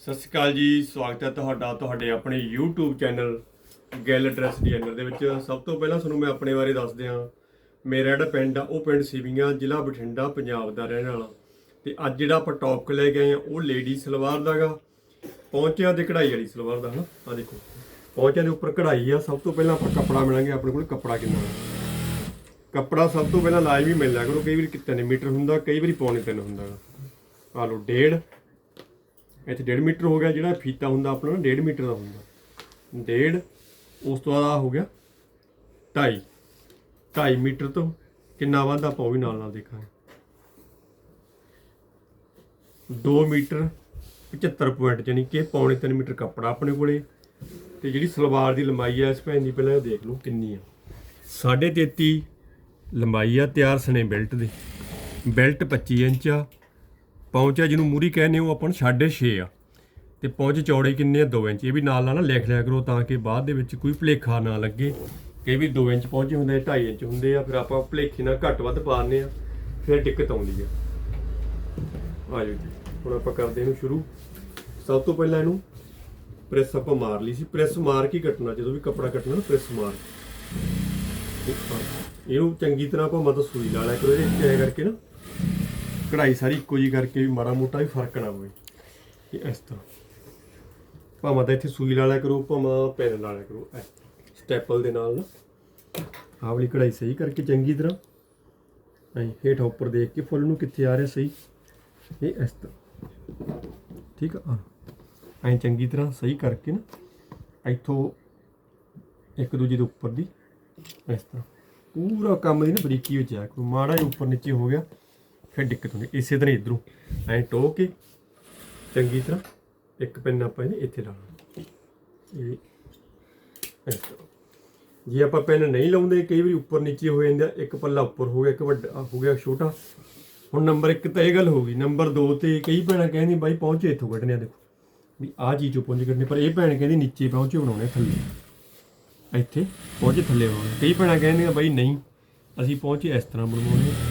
ਸਤਿ ਸ਼੍ਰੀ ਅਕਾਲ ਜੀ, ਸਵਾਗਤ ਹੈ ਤੁਹਾਡਾ, ਤੁਹਾਡੇ ਆਪਣੇ YouTube ਚੈਨਲ ਗੈਲ ਡਰੈਸ ਡਿਜ਼ਾਈਨਰ ਦੇ ਵਿੱਚ। ਸਭ ਤੋਂ ਪਹਿਲਾਂ ਤੁਹਾਨੂੰ ਮੈਂ ਆਪਣੇ ਬਾਰੇ ਦੱਸ ਦਿਆਂ ਮੇਰਾ ਜਿਹੜਾ ਪਿੰਡ ਆ, ਉਹ ਪਿੰਡ ਸਿਵੀਆਂ, ਜ਼ਿਲ੍ਹਾ ਬਠਿੰਡਾ, ਪੰਜਾਬ ਦਾ ਰਹਿਣ ਵਾਲਾ। ਤੇ ਅੱਜ ਜਿਹੜਾ ਆਪਾਂ ਟੌਪ ਲੈ ਕੇ ਆਏ ਆ ਉਹ ਲੇਡੀ ਸਲਵਾਰ ਦਾਗਾ ਪਹੁੰਚਿਆਂ ਤੇ ਕਢਾਈ ਵਾਲੀ ਸਲਵਾਰ ਦਾ, ਹਨਾ? ਆ ਦੇਖੋ। ਪਹੁੰਚਿਆਂ ਦੇ ਉੱਪਰ ਕਢਾਈ ਆ। ਸਭ ਤੋਂ ਪਹਿਲਾਂ ਆਪਾਂ ਕੱਪੜਾ ਮਿਲਾਂਗੇ, ਆਪਣੇ ਕੋਲ ਕੱਪੜਾ ਕਿੰਨਾ ਕੱਪੜਾ ਸਭ ਤੋਂ ਪਹਿਲਾਂ ਲਾਜ਼ਮੀ ਮਿਲ ਲਿਆ ਕਰੋ। ਕਈ ਵਾਰੀ ਕਿਤੇ ਮੀਟਰ ਹੁੰਦਾ, ਕਈ ਵਾਰੀ ਪੌਣੇ ਤਿੰਨ ਹੁੰਦਾ ਗਾ। ਆ ਲਓ, ਡੇਢ ਇੱਥੇ 1.5 ਮੀਟਰ ਹੋ ਗਿਆ, ਜਿਹੜਾ ਫੀਤਾ ਹੁੰਦਾ ਆਪਣਾ 1.5 ਮੀਟਰ ਦਾ ਹੁੰਦਾ। ਡੇਢ, ਉਸ ਤੋਂ ਬਾਅਦ ਆ ਹੋ ਗਿਆ 2.5 2.5 ਮੀਟਰ ਤੋਂ ਕਿੰਨਾ ਵੱਧ ਆਪਾਂ ਉਹ ਵੀ ਨਾਲ ਨਾਲ ਦੇਖਾਂਗੇ। 2 ਮੀਟਰ 75 ਪੁਆਇੰਟ ਜਾਨੀ ਕਿ ਪੌਣੇ 3 ਮੀਟਰ ਕੱਪੜਾ ਆਪਣੇ ਕੋਲੇ। ਤੇ ਜਿਹੜੀ ਸਲਵਾਰ ਦੀ ਲੰਬਾਈ ਆ, ਇਸ ਭੈਣ ਦੀ ਪਹਿਲਾਂ ਦੇਖ ਲਓ ਕਿੰਨੀ ਆ। 33.5 ਲੰਬਾਈ ਆ ਤਿਆਰ ਸਣੇ ਬੈਲਟ ਦੀ। ਬੈਲਟ 25 ਇੰਚ ਆ ਪਹੁੰਚਾ ਜਿਹਨੂੰ ਮੂਰੀ ਕਹਿੰਦੇ ਉਹ ਆਪਾਂ ਨੂੰ 6.5 ਆ। ਤੇ ਪਹੁੰਚ ਚੌੜੇ ਕਿੰਨੇ ਆ? 2 ਇੰਚ। ਇਹ ਵੀ ਨਾਲ ਨਾਲ ਨਾ ਲਿਖ ਲਿਆ ਕਰੋ ਤਾਂ ਕਿ ਬਾਅਦ ਦੇ ਵਿੱਚ ਕੋਈ ਭੁਲੇਖਾ ਨਾ ਲੱਗੇ। ਕਈ ਵੀ 2 ਇੰਚ ਪਹੁੰਚੇ ਹੁੰਦੇ 2.5 ਇੰਚ ਹੁੰਦੇ ਆ, ਫਿਰ ਆਪਾਂ ਭੁਲੇਖੇ ਨਾਲ ਘੱਟ ਵੱਧ ਪਾਉਂਦੇ ਆ, ਫਿਰ ਦਿੱਕਤ ਆਉਂਦੀ ਆ। ਆ ਜੀ, ਹੁਣ ਆਪਾਂ ਕਰਦੇ ਇਹਨੂੰ ਸ਼ੁਰੂ। ਸਭ ਤੋਂ ਪਹਿਲਾਂ ਇਹਨੂੰ ਪ੍ਰੈਸ ਆਪਾਂ ਮਾਰ ਲਈ ਸੀ। ਪ੍ਰੈਸ ਮਾਰ ਕੇ ਕੱਟਣਾ, ਜਦੋਂ ਵੀ ਕੱਪੜਾ ਕੱਟਣਾ ਨਾ, ਪ੍ਰੈਸ ਮਾਰ। ਕੇ। ਇਹਨੂੰ ਚੰਗੀ ਤਰ੍ਹਾਂ ਆਪਾਂ ਮਤਲਬ ਸੂਈ ਲਾ ਲਿਆ ਕਰੋ ਇਹਦੇ ਐ ਕਰਕੇ ਨਾ। ਕਢਾਈ ਸਾਰੀ ਇੱਕੋ ਜੀ ਕਰਕੇ ਵੀ ਮਾੜਾ ਮੋਟਾ ਵੀ ਫ਼ਰਕ ਨਾ ਹੋਵੇ ਇਹ ਇਸ ਤਰ੍ਹਾਂ। ਭਾਵੇਂ ਤਾਂ ਇੱਥੇ ਸੂਈ ਲਾ ਲਿਆ ਕਰੋ, ਭਾਵੇਂ ਪੈਨ ਲਾ ਲਿਆ ਕਰੋ ਐ ਸਟੈਪਲ ਦੇ ਨਾਲ ਨਾ, ਆਹ ਵਾਲੀ ਕਢਾਈ ਸਹੀ ਕਰਕੇ ਚੰਗੀ ਤਰ੍ਹਾਂ। ਐ, ਹੇਠ ਉੱਪਰ ਦੇਖ ਕੇ ਫੁੱਲ ਨੂੰ ਕਿੱਥੇ ਆ ਰਿਹਾ ਸਹੀ। ਇਹ ਇਸ ਤਰ੍ਹਾਂ। ਠੀਕ ਆ? ਐ ਚੰਗੀ ਤਰ੍ਹਾਂ ਸਹੀ ਕਰਕੇ ਨਾ, ਇੱਥੋਂ ਇੱਕ ਦੂਜੇ ਦੇ ਉੱਪਰ ਦੀ, ਇਸ ਤਰ੍ਹਾਂ। ਪੂਰਾ ਕੰਮ ਦੀ ਨਾ ਬਰੀਕੀ ਵਿੱਚ ਆ। ਕੋਈ ਮਾੜਾ ਜਿਹਾ ਉੱਪਰ ਨੀਚੇ ਹੋ ਗਿਆ ਫਿਰ ਦਿੱਕਤ ਹੁੰਦੀ, ਇਸੇ ਤਰ੍ਹਾਂ ਇਧਰੋਂ। ਐ ਟੋ ਕੇ ਚੰਗੀ ਤਰ੍ਹਾਂ ਇੱਕ ਪੈਨ ਆਪਾਂ ਇਹਨੇ ਇੱਥੇ ਲਾਉਣਾ ਇਹ ਇਸ ਤਰ੍ਹਾਂ ਜੇ ਆਪਾਂ ਪੈਨ ਨਹੀਂ ਲਾਉਂਦੇ, ਕਈ ਵਾਰੀ ਉੱਪਰ ਨੀਚੇ ਹੋ ਜਾਂਦਾ ਇੱਕ ਪੱਲਾ ਉੱਪਰ ਹੋ ਗਿਆ, ਇੱਕ ਵੱਡਾ ਹੋ ਗਿਆ, ਛੋਟਾ। ਹੁਣ ਨੰਬਰ 1 ਤਾਂ ਇਹ ਗੱਲ ਹੋ ਗਈ, ਨੰਬਰ 2 ਤੇ ਕਈ ਭੈਣਾਂ ਕਹਿੰਦੀ ਬਾਈ ਪਹੁੰਚੇ ਇੱਥੋਂ ਕੱਢਣੇ ਆ ਦੇਖੋ। ਵੀ ਆਹ ਚੀਜ਼ ਚੋਂ ਪਹੁੰਚ ਕੱਢਣੇ, ਪਰ ਇਹ ਭੈਣ ਕਹਿੰਦੀ ਨੀਚੇ ਪਹੁੰਚੇ ਬਣਾਉਣੇ ਥੱਲੇ। ਇੱਥੇ ਪਹੁੰਚੇ, ਥੱਲੇ ਬਣਾਉਣੇ ਕਈ ਭੈਣਾਂ ਕਹਿੰਦੀਆਂ, ਬਾਈ ਨਹੀਂ, ਅਸੀਂ ਪਹੁੰਚੇ ਇਸ ਤਰ੍ਹਾਂ ਬਣਵਾਉਣੇ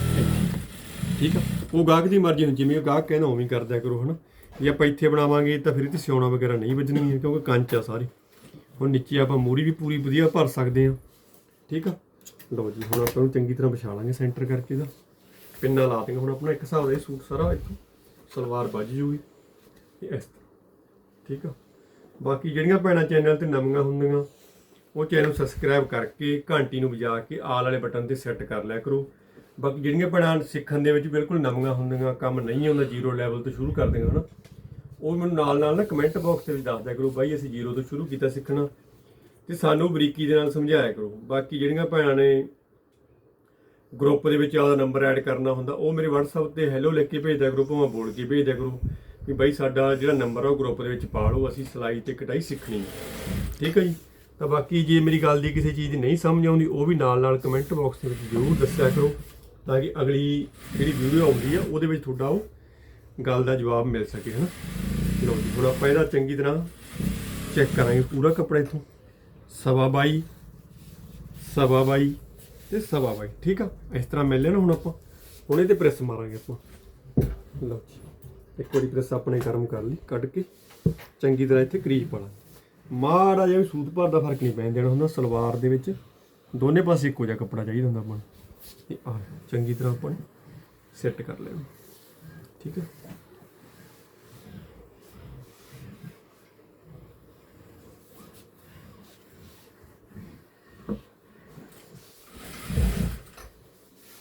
ਠੀਕ ਆ? ਉਹ ਗਾਹਕ ਦੀ ਮਰਜ਼ੀ ਹੁੰਦੀ, ਜਿਵੇਂ ਉਹ ਗਾਹਕ ਕਹਿੰਦਾ ਉਵੇਂ ਕਰ ਦਿਆ ਕਰੋ, ਹਨਾ? ਜੇ ਆਪਾਂ ਇੱਥੇ ਬਣਾਵਾਂਗੇ ਤਾਂ ਫਿਰ ਇਹ ਤੇ ਸਿਉਣਾ ਵਗੈਰਾ ਨਹੀਂ ਵੱਜਣੀ ਹੈ, ਕਿਉਂਕਿ ਕੰਚ ਆ ਸਾਰੀ। ਹੁਣ ਨੀਚੇ ਆਪਾਂ ਮੂਰੀ ਵੀ ਪੂਰੀ ਵਧੀਆ ਭਰ ਸਕਦੇ ਆ ਠੀਕ ਆ? ਲਓ ਜੀ, ਹੁਣ ਆਪਾਂ ਨੂੰ ਚੰਗੀ ਤਰ੍ਹਾਂ ਵਿਛਾ ਲਾਂਗੇ ਸੈਂਟਰ ਕਰਕੇ ਇਹਦਾ। ਪਿੰਨਾ ਲਾ ਦੇਂਗੇ ਹੁਣ ਆਪਣਾ ਇੱਕ ਹਿਸਾਬ ਦਾ ਇਹ ਸੂਟ ਸਾਰਾ ਇੱਥੋਂ। ਸਲਵਾਰ ਵੱਜ ਜੂਗੀ। ਇਸ ਠੀਕ ਆ? ਬਾਕੀ ਜਿਹੜੀਆਂ ਭੈਣਾਂ ਚੈਨਲ ਤੇ ਨਵੀਆਂ ਹੁੰਦੀਆਂ, ਉਹ ਚੈਨਲ ਸਬਸਕ੍ਰਾਈਬ ਕਰਕੇ ਘੰਟੀ ਨੂੰ ਵਜਾ ਕੇ ਆਲ ਵਾਲੇ ਬਟਨ ਤੇ ਸੈੱਟ ਕਰ ਲਿਆ ਕਰੋ। ਬਾਕੀ ਜਿਹੜੀਆਂ ਭੈਣਾਂ ਸਿੱਖਣ ਦੇ ਵਿੱਚ ਬਿਲਕੁਲ ਨਵੀਆਂ ਹੁੰਦੀਆਂ, ਕੰਮ ਨਹੀਂ ਆਉਂਦਾ ਜ਼ੀਰੋ ਲੈਵਲ ਤੋਂ ਸ਼ੁਰੂ ਕਰਦੀਆਂ ਹਨਾ। ਉਹ ਮੈਨੂੰ ਨਾਲ ਨਾਲ ਨਾ ਕਮੈਂਟ ਬਾਕਸ ਦੇ ਵਿੱਚ ਦੱਸ ਦਿਆ ਕਰੋ, ਬਾਈ ਅਸੀਂ ਜ਼ੀਰੋ ਤੋਂ ਸ਼ੁਰੂ ਕੀਤਾ ਸਿੱਖਣਾ। ਤੇ ਸਾਨੂੰ ਬਰੀਕੀ ਦੇ ਨਾਲ ਸਮਝਾਇਆ ਕਰੋ। ਬਾਕੀ ਜਿਹੜੀਆਂ ਭੈਣਾਂ ਨੇ ਗਰੁੱਪ ਦੇ ਵਿੱਚ ਆਪਦਾ ਨੰਬਰ ਐਡ ਕਰਨਾ ਹੁੰਦਾ, ਉਹ ਮੇਰੇ WhatsApp ਤੇ ਹੈਲੋ ਲਿਖ ਕੇ ਭੇਜ ਦਿਆ ਕਰੋ, ਭਾਵੇਂ ਬੋਲ ਕੇ ਭੇਜ ਦਿਆ ਕਰੋ ਵੀ ਬਾਈ ਸਾਡਾ ਜਿਹੜਾ ਨੰਬਰ ਆ ਉਹ ਗਰੁੱਪ ਦੇ ਵਿੱਚ ਪਾ ਲਓ, ਅਸੀਂ ਸਿਲਾਈ ਤੇ ਕਟਾਈ ਸਿੱਖਣੀ ਹੈ ਠੀਕ ਹੈ ਜੀ? ਤਾਂ ਬਾਕੀ ਜੇ ਮੇਰੀ ਗੱਲ ਦੀ ਕਿਸੇ ਚੀਜ਼ ਦੀ ਨਹੀਂ ਸਮਝ ਆਉਂਦੀ, ਉਹ ਵੀ ਨਾਲ ਨਾਲ ਕਮੈਂਟ ਬਾਕਸ ਦੇ ਵਿੱਚ ਜ਼ਰੂਰ ਦੱਸਿਆ ਕਰੋ। ਤਾਂ ਕਿ ਅਗਲੀ ਜਿਹੜੀ ਵੀਡੀਓ ਆਉਂਦੀ ਆ, ਉਹਦੇ ਵਿੱਚ ਤੁਹਾਡਾ ਉਹ ਗੱਲ ਦਾ ਜਵਾਬ ਮਿਲ ਸਕੇ, ਹਨਾ? ਲਓ ਜੀ, ਹੁਣ ਆਪਾਂ ਇਹਦਾ ਚੰਗੀ ਤਰ੍ਹਾਂ ਚੈੱਕ ਕਰਾਂਗੇ ਪੂਰਾ ਕੱਪੜਾ ਇਥੋਂ। ਸਵਾ ਬਾਈ ਸਵਾ ਬਾਈ ਤੇ ਸਵਾ ਬਾਈ, ਠੀਕ ਆ? ਇਸ ਤਰ੍ਹਾਂ ਮਿਲ ਲਿਆ ਨਾ ਹੁਣ ਆਪਾਂ। ਹੁਣ ਇਹਤੇ ਪ੍ਰੈਸ ਮਾਰਾਂਗੇ ਆਪਾਂ। ਲਓ ਜੀ, ਇੱਕ ਵਾਰੀ ਪ੍ਰੈਸ ਆਪਣੇ ਗਰਮ ਕਰ ਲਈ, ਕੱਢ ਕੇ ਚੰਗੀ ਤਰ੍ਹਾਂ ਇੱਥੇ ਕਰੀਜ ਪਾ ਲਾ। ਮਾੜਾ ਜਿਹਾ ਵੀ ਸੂਤ ਭਰ ਦਾ ਫ਼ਰਕ ਨਹੀਂ ਪੈਣ ਦੇਣਾ ਹੁੰਦਾ, ਸਲਵਾਰ ਦੇ ਵਿੱਚ ਦੋਨੇ ਪਾਸੇ ਇੱਕੋ ਜਿਹਾ ਕੱਪੜਾ ਚਾਹੀਦਾ ਹੁੰਦਾ ਆਪਾਂ ਨੂੰ। ਇਹ ਆ ਚੰਗੀ ਤਰ੍ਹਾਂ ਆਪਾਂ ਸੈੱਟ ਕਰ ਲੈਣਾ। ਠੀਕ ਹੈ?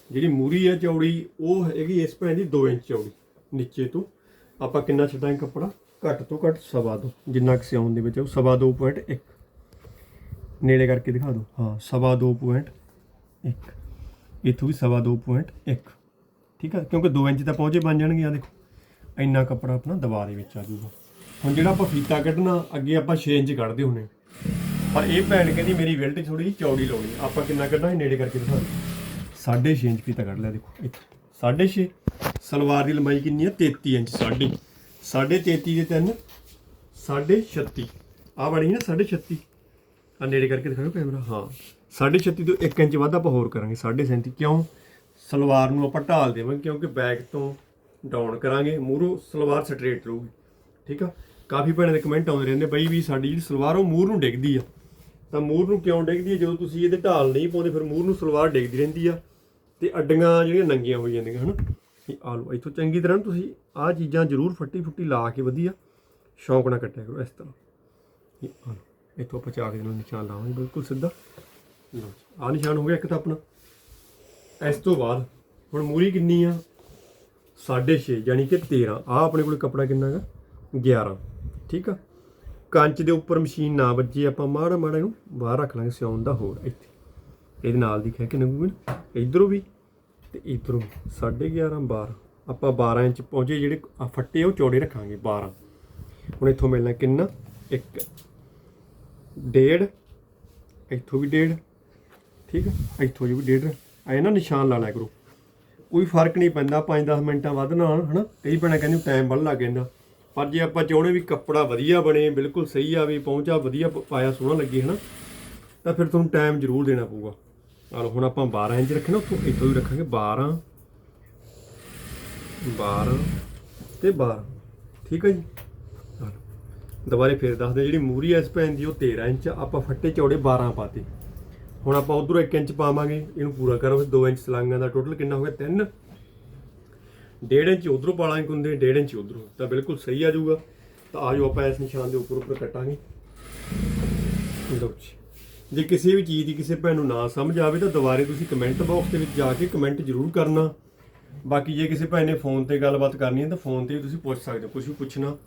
ਜਿਹੜੀ ਮੂਰੀ ਹੈ ਚੌੜੀ, ਉਹ ਹੈਗੀ ਇਸ ਭੈਣ ਦੀ 2 ਇੰਚ ਚੌੜੀ, ਨੀਚੇ ਤੋਂ। ਆਪਾਂ ਕਿੰਨਾ ਛੱਡਾਂਗੇ ਕੱਪੜਾ? ਘੱਟ ਤੋਂ ਘੱਟ ਸਵਾ ਦੋ। ਜਿੰਨਾ ਕਿ ਸਿਉਣ ਦੇ ਵਿੱਚ ਉਹ ਸਵਾ 2.1 ਨੇੜੇ ਕਰਕੇ ਦਿਖਾ ਦਿਓ ਹਾਂ, ਸਵਾ 2.1 ਇੱਥੋਂ ਵੀ ਸਵਾ 2.1 ਠੀਕ ਆ? ਕਿਉਂਕਿ 2 ਇੰਚ ਤਾਂ ਪਹੁੰਚੇ ਬਣ ਜਾਣਗੇ ਆ ਦੇਖੋ। ਇੰਨਾ ਕੱਪੜਾ ਆਪਣਾ ਦਵਾ ਦੇ ਵਿੱਚ ਆ ਜਾਊਗਾ। ਹੁਣ ਜਿਹੜਾ ਆਪਾਂ ਫੀਤਾ ਕੱਢਣਾ, ਅੱਗੇ ਆਪਾਂ 6 ਇੰਚ ਕੱਢਦੇ ਹੁੰਨੇ ਪਰ ਇਹ ਭੈਣ ਕਹਿੰਦੀ, ਮੇਰੀ ਵਿਲਟ ਥੋੜੀ ਜਿਹੀ ਚੌੜੀ ਲਾਉਣੀ ਆਪਾਂ ਕਿੰਨਾ ਕੱਢਾਂਗੇ ਨੇੜੇ ਕਰਕੇ ਦਿਖਾ ਸਾਢੇ ਛੇ ਇੰਚ ਫੀਤਾ ਕੱਢ ਲਿਆ, ਦੇਖੋ। ਇੱਥੇ। ਸਾਢੇ ਛੇ। ਸਲਵਾਰ ਦੀ ਲੰਬਾਈ ਕਿੰਨੀ ਹੈ 33 ਇੰਚ, ਸਾਢੇ। ਸਾਢੇ 33 ਦੇ ਤਿੰਨ, ਸਾਢੇ 36 ਆ ਬਣੀ ਨਾ, ਸਾਢੇ 36 ਆ ਨੇੜੇ ਕਰਕੇ ਦਿਖਾਓ ਕੈਮਰਾ। ਹਾਂ। ਸਾਢੇ 36 ਤੋਂ 1 ਇੰਚ ਵੱਧ ਆਪਾਂ ਹੋਰ ਕਰਾਂਗੇ, ਸਾਢੇ 37 ਕਿਉਂ? ਸਲਵਾਰ ਨੂੰ ਆਪਾਂ ਢਾਲ ਦੇਵਾਂਗੇ, ਕਿਉਂਕਿ ਬੈਕ ਤੋਂ ਡਾਊਨ ਕਰਾਂਗੇ। ਮੂਹਰੋਂ ਸਲਵਾਰ ਸਟ੍ਰੇਟ ਰਹੂਗੀ। ਠੀਕ ਆ? ਕਾਫੀ ਭੈਣਾਂ ਦੇ ਕਮੈਂਟ ਆਉਂਦੇ ਰਹਿੰਦੇ, ਬਈ ਵੀ ਸਾਡੀ ਜਿਹੜੀ ਸਲਵਾਰ ਉਹ ਮੂਰ ਨੂੰ ਡਿੱਗਦੀ ਆ। ਤਾਂ ਮੂਹਰ ਨੂੰ ਕਿਉਂ ਡਿੱਗਦੀ ਆ? ਜਦੋਂ ਤੁਸੀਂ ਇਹਦੇ ਢਾਲ ਨਹੀਂ ਪਾਉਂਦੇ, ਫਿਰ ਮੂਹਰ ਨੂੰ ਸਲਵਾਰ ਡਿੱਗਦੀ ਰਹਿੰਦੀ ਆ। ਤੇ ਅੱਡੀਆਂ ਜਿਹੜੀਆਂ ਨੰਗੀਆਂ ਹੋ ਜਾਂਦੀਆਂ, ਹਨਾ? ਇਹ ਆ ਲਓ, ਇੱਥੋਂ ਚੰਗੀ ਤਰ੍ਹਾਂ ਤੁਸੀਂ ਆਹ ਚੀਜ਼ਾਂ ਜ਼ਰੂਰ ਫੱਟੀ ਫੁੱਟੀ ਲਾ ਕੇ ਵਧੀਆ ਸ਼ੌਂਕ ਨਾਲ ਕੱਟਿਆ ਕਰੋ, ਇਸ ਤਰ੍ਹਾਂ। ਇਹ ਆਲੋ ਇੱਥੋਂ ਆਪਾਂ ਚਾਕ ਦੇ ਨਾਲ ਨਿਸ਼ਾਨ ਲਾਵਾਂਗੇ, ਬਿਲਕੁਲ ਸਿੱਧਾ। ਲਓ ਜੀ ਆਹ ਨਿਸ਼ਾਨ ਹੋ ਗਿਆ ਇੱਕ ਤਾਂ ਆਪਣਾ। ਇਸ ਤੋਂ ਬਾਅਦ ਹੁਣ ਮੂਰੀ ਕਿੰਨੀ ਆ? 6.5 ਯਾਨੀ ਕਿ 13 ਆ ਆਪਣੇ ਕੋਲ ਕੱਪੜਾ ਕਿੰਨਾ ਹੈਗਾ? 11 ਠੀਕ ਆ? ਕੰਚ ਦੇ ਉੱਪਰ ਮਸ਼ੀਨ ਨਾ ਵੱਜੇ, ਆਪਾਂ ਮਾੜਾ ਮਾੜਾ ਇਹਨੂੰ ਬਾਹਰ ਰੱਖ ਲਾਂਗੇ, ਸਿਉਣ ਦਾ ਹੋਰ ਇੱਥੇ। ਇਹਦੇ ਨਾਲ ਦੀ ਖਹਿ ਕੇ ਨੰਗੂਗੇ ਨਾ ਇਧਰੋਂ ਵੀ ਤੇ ਇਧਰੋਂ 11.5 12 ਆਪਾਂ 12 ਇੰਚ ਪਹੁੰਚੇ, ਜਿਹੜੇ ਫੱਟੇ ਉਹ ਚੌੜੇ ਰੱਖਾਂਗੇ 12 ਹੁਣ ਇੱਥੋਂ ਮਿਲਣਾ ਕਿੰਨਾ? 1 ਡੇਢ, ਇੱਥੋਂ ਵੀ ਡੇਢ, ਠੀਕ ਹੈ ਇੱਥੋਂ ਜੀ ਵੀ ਡੇਢ, ਐ ਨਾ ਨਿਸ਼ਾਨ ਲਾ ਲਿਆ ਕਰੋ। ਕੋਈ ਫ਼ਰਕ ਨਹੀਂ ਪੈਂਦਾ 5-10 ਮਿੰਟਾਂ ਵੱਧ ਨਾਲ, ਹਨਾ? ਕਈ ਭੈਣਾਂ ਕਹਿੰਦੇ ਟਾਈਮ ਵੱਧ ਲੱਗ ਜਾਂਦਾ। ਪਰ ਜੇ ਆਪਾਂ ਚਾਹੁੰਦੇ ਵੀ ਕੱਪੜਾ ਵਧੀਆ ਬਣੇ, ਬਿਲਕੁਲ ਸਹੀ ਆਵੇ, ਪਹੁੰਚਾ, ਵਧੀਆ ਪ- ਪਾਇਆ, ਸੋਹਣਾ ਲੱਗੇ, ਹਨਾ? ਤਾਂ ਫਿਰ ਤੁਹਾਨੂੰ ਟਾਈਮ ਜ਼ਰੂਰ ਦੇਣਾ ਪਊਗਾ। ਆਹ ਹੁਣ ਆਪਾਂ 12 ਇੰਚ ਰੱਖਣਾ ਉੱਥੋਂ ਇੱਥੋਂ ਵੀ ਰੱਖਾਂਗੇ 12 12 ਤੇ 12 ਠੀਕ ਹੈ ਜੀ? ਦੁਬਾਰੇ ਫੇਰ ਦੱਸਦੇ ਜਿਹੜੀ ਮੂਰੀ ਇਸ ਭੈਣ ਦੀ, ਉਹ 13 ਇੰਚ ਆਪਾਂ ਫੱਟੇ ਚੌੜੇ 12 ਪਾਤੇ। ਹੁਣ ਆਪਾਂ ਉਧਰੋਂ 1 ਇੰਚ ਪਾਵਾਂਗੇ, ਇਹਨੂੰ ਪੂਰਾ ਕਰੋ 2 ਇੰਚ ਸਲਾਂਗਾਂ ਦਾ ਟੋਟਲ ਕਿੰਨਾ ਹੋ ਗਿਆ? 3 1.5 ਇੰਚ ਉਧਰੋਂ ਪਾਲਾਂਗੇ ਕੁੰਦੇ 1.5 ਇੰਚ ਉਧਰੋਂ। ਤਾਂ ਬਿਲਕੁਲ ਸਹੀ ਆ ਜਾਊਗਾ। ਤਾਂ ਆਜੋ ਆਪਾਂ ਇਸ ਨਿਸ਼ਾਨ ਦੇ ਉੱਪਰ ਉੱਪਰ ਕੱਟਾਂਗੇ। ਲਓ ਜੀ। ਜੇ ਕਿਸੇ ਵੀ ਚੀਜ਼ ਦੀ ਕਿਸੇ ਭੈਣ ਨੂੰ ਨਾ ਸਮਝ ਆਵੇ, ਤਾਂ ਦੁਬਾਰੇ ਤੁਸੀਂ ਕਮੈਂਟ ਬਾਕਸ ਦੇ ਵਿੱਚ ਜਾ ਕੇ ਕਮੈਂਟ ਜ਼ਰੂਰ ਕਰਨਾ। ਬਾਕੀ ਜੇ ਕਿਸੇ ਭੈਣ ਨੇ ਫੋਨ ਤੇ ਗੱਲਬਾਤ ਕਰਨੀ ਹੈ, ਤਾਂ ਫੋਨ ਤੇ ਵੀ ਤੁਸੀਂ ਪੁੱਛ ਸਕਦੇ ਹੋ ਕੁਝ ਵੀ ਪੁੱਛਣਾ।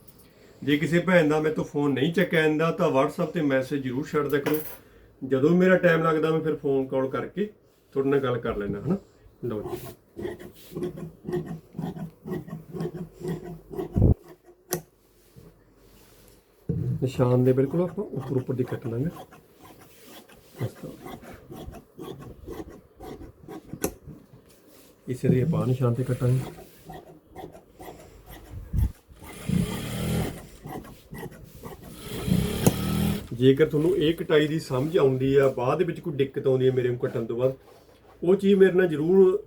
ਜੇ ਕਿਸੇ ਭੈਣ ਦਾ ਮੇਰੇ ਤੋਂ ਫੋਨ ਨਹੀਂ ਚੱਕਿਆ ਜਾਂਦਾ, ਤਾਂ WhatsApp ਤੇ ਮੈਸੇਜ ਜ਼ਰੂਰ ਛੱਡ ਦਿਆ ਕਰੋ। ਜਦੋਂ ਮੇਰਾ ਟਾਈਮ ਲੱਗਦਾ, ਮੈਂ ਫਿਰ ਫੋਨ ਕਾਲ ਕਰਕੇ ਤੁਹਾਡੇ ਨਾਲ ਗੱਲ ਕਰ ਲੈਣਾ ਹਨਾ? ਲਓ ਜੀ। ਨਿਸ਼ਾਨ ਦੇ ਬਿਲਕੁਲ ਆਪਾਂ ਉੱਪਰ ਉੱਪਰ ਦੀ ਕੱਟ ਲਾਂਗੇ। ਇਸੇ ਦੇ ਆਪਾਂ ਨਿਸ਼ਾਨ ਤੇ ਕੱਟਾਂਗੇ। ਜੇਕਰ ਤੁਹਾਨੂੰ ਇਹ ਕਟਾਈ ਦੀ ਸਮਝ ਆਉਂਦੀ ਆ, ਬਾਅਦ ਦੇ ਵਿੱਚ ਕੋਈ ਦਿੱਕਤ ਆਉਂਦੀ ਹੈ ਮੇਰੇ ਨੂੰ ਕੱਟਣ ਤੋਂ ਬਾਅਦ, ਉਹ ਚੀਜ਼ ਮੇਰੇ ਨਾਲ ਜ਼ਰੂਰ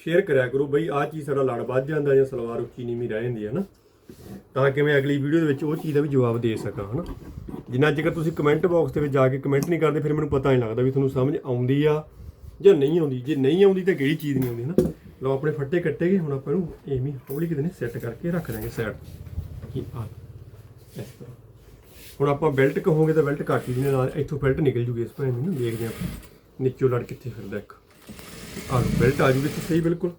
ਸ਼ੇਅਰ ਕਰਿਆ ਕਰੋ ਬਈ ਆਹ ਚੀਜ਼ ਸਾਡਾ ਲੜ ਵੱਧ ਜਾਂਦਾ ਜਾਂ ਸਲਵਾਰ ਉੱਚੀ ਨੀਵੀਂ ਰਹਿ ਜਾਂਦੀ ਹੈ ਨਾ। ਤਾਂ ਕਿ ਮੈਂ ਅਗਲੀ ਵੀਡੀਓ ਦੇ ਵਿੱਚ ਉਹ ਚੀਜ਼ ਦਾ ਵੀ ਜਵਾਬ ਦੇ ਸਕਾਂ, ਹਨਾ। ਜਿੰਨਾ ਚਿਰ ਤੁਸੀਂ ਕਮੈਂਟ ਬਾਕਸ ਦੇ ਵਿੱਚ ਜਾ ਕੇ ਕਮੈਂਟ ਨਹੀਂ ਕਰਦੇ, ਫਿਰ ਮੈਨੂੰ ਪਤਾ ਨਹੀਂ ਲੱਗਦਾ ਵੀ ਤੁਹਾਨੂੰ ਸਮਝ ਆਉਂਦੀ ਆ ਜਾਂ ਨਹੀਂ ਆਉਂਦੀ। ਜੇ ਨਹੀਂ ਆਉਂਦੀ ਤਾਂ ਕਿਹੜੀ ਚੀਜ਼ ਨਹੀਂ ਆਉਂਦੀ, ਹਨਾ। ਲਓ, ਆਪਣੇ ਫੱਟੇ ਕੱਟੇ ਗਏ, ਹੁਣ ਆਪਾਂ ਇਹਨੂੰ ਐਵੇਂ ਹੌਲੀ ਕਿਤੇ ਨੇ ਸੈੱਟ ਕਰਕੇ ਰੱਖ ਦਾਂਗੇ ਸਾਈਡ ਕੀ ਆ ਇਸ ਤਰ੍ਹਾਂ। ਹੁਣ ਆਪਾਂ ਬੈਲਟ ਕਹੋਗੇ ਤਾਂ ਬੈਲਟ ਕੱਟ ਹੀ ਦੇਣੇ ਨਾਲ ਇੱਥੋਂ ਬੈਲਟ ਨਿਕਲ ਜੂਗੀ, ਇਸ ਭੈਣ ਨੂੰ ਨਾ ਦੇਖਦੇ ਆਪਾਂ। ਨੀਚੋਂ ਲੜ ਕਿੱਥੇ ਫਿਰਦਾ ਇੱਕ। ਆ ਬੈਲਟ ਆ ਜੂਗੀ ਇੱਥੇ ਸਹੀ, ਬਿਲਕੁਲ।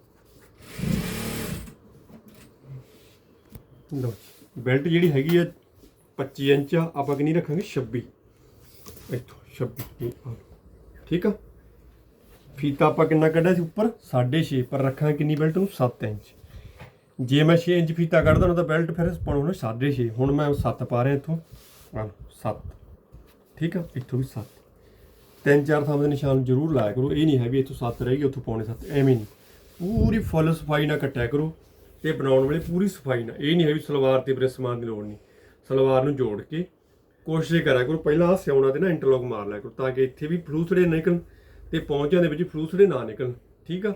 ਲਓ ਬੈਲਟ ਜਿਹੜੀ ਹੈਗੀ ਆ 25 ਇੰਚ ਆ, ਆਪਾਂ ਕਿੰਨੀ ਰੱਖਾਂਗੇ? 26 ਇੱਥੋਂ 26 ਠੀਕ ਆ? ਫੀਤਾ ਆਪਾਂ ਕਿੰਨਾ ਕੱਢਿਆ ਸੀ ਉੱਪਰ? 6.5 ਪਰ ਰੱਖਾਂਗੇ ਕਿੰਨੀ ਬੈਲਟ ਨੂੰ? 7 ਇੰਚ। ਜੇ ਮੈਂ 6 ਇੰਚ ਫੀਤਾ ਕੱਢਦਾ ਨਾ, ਤਾਂ ਬੈਲਟ ਫਿਰ ਪਾਉਣਾ 6.5 ਹੁਣ ਮੈਂ 7 ਪਾ ਰਿਹਾ ਇੱਥੋਂ। 7 ਠੀਕ ਆ? ਇੱਥੋਂ ਵੀ 7 ਤਿੰਨ ਚਾਰ ਥਾਵਾਂ ਦੇ ਨਿਸ਼ਾਨ ਜ਼ਰੂਰ ਲਾਇਆ ਕਰੋ। ਇਹ ਨਹੀਂ ਹੈ ਵੀ ਇੱਥੋਂ 7 ਰਹਿ ਗਈ, ਉੱਥੋਂ ਪੌਣੇ 7 ਐਵੇਂ ਨਹੀਂ। ਪੂਰੀ ਫੁੱਲ ਸਫ਼ਾਈ ਨਾਲ ਕੱਟਿਆ ਕਰੋ ਤੇ ਬਣਾਉਣ ਵੇਲੇ ਪੂਰੀ ਸਫ਼ਾਈ ਨਾਲ। ਇਹ ਨਹੀਂ ਹੈ ਵੀ ਸਲਵਾਰ ਤੇ ਪ੍ਰੈਸ ਸਮਾਨ ਦੀ ਲੋੜ ਨਹੀਂ। ਸਲਵਾਰ ਨੂੰ ਜੋੜ ਕੇ ਕੋਸ਼ਿਸ਼ ਕਰਿਆ ਕਰੋ, ਪਹਿਲਾਂ ਆਹ ਸਿਉਣਾ ਤੇ ਨਾ ਇੰਟਰਲੌਕ ਮਾਰ ਲਿਆ ਕਰੋ, ਤਾਂ ਕਿ ਇੱਥੇ ਵੀ ਫਲੂਸੜੇ ਨਿਕਲਣ ਤੇ ਪੌਂਚਿਆਂ ਦੇ ਵਿੱਚ ਫਲੂਸੜੇ ਨਾ ਨਿਕਲਣ। ਠੀਕ ਆ?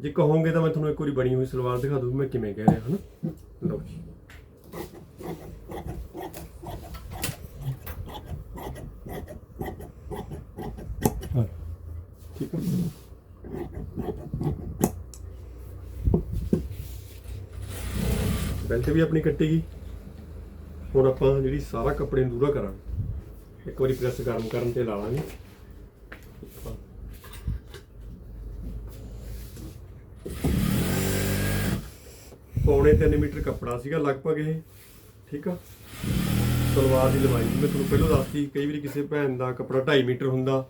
ਜੇ ਕਹੋਗੇ ਤਾਂ ਮੈਂ ਤੁਹਾਨੂੰ ਇੱਕ ਵਾਰੀ ਬਣੀ ਹੋਈ ਸਲਵਾਰ ਦਿਖਾ ਦੂੰ ਮੈਂ ਕਿਵੇਂ ਕਹਿ ਰਿਹਾ, ਹਨਾ? ਲਓ ਜੀ। ਬੈਲਟ ਵੀ ਆਪਣੀ ਕੱਟੇਗੀ ਹੁਣ ਆਪਾਂ ਜਿਹੜੀ ਸਾਰਾ ਕੱਪੜੇ ਨੂੰ ਦੂਰਾ ਕਰਾਂਗੇ। ਇੱਕ ਵਾਰੀ ਪ੍ਰੈਸ ਗਰਮ ਕਰਨ ਤੇ ਲਾ ਲਾਂਗੇ। ਪੌਣੇ 3 ਮੀਟਰ ਕੱਪੜਾ ਸੀਗਾ ਲਗਭਗ ਇਹ। ਠੀਕ ਆ? ਸਲਵਾਰ ਦੀ ਲੰਬਾਈ ਮੈਂ ਤੁਹਾਨੂੰ ਪਹਿਲਾਂ ਦੱਸਤੀ, ਕਈ ਵਾਰੀ ਕਿਸੇ ਭੈਣ ਦਾ ਕੱਪੜਾ 2.5 ਮੀਟਰ ਹੁੰਦਾ।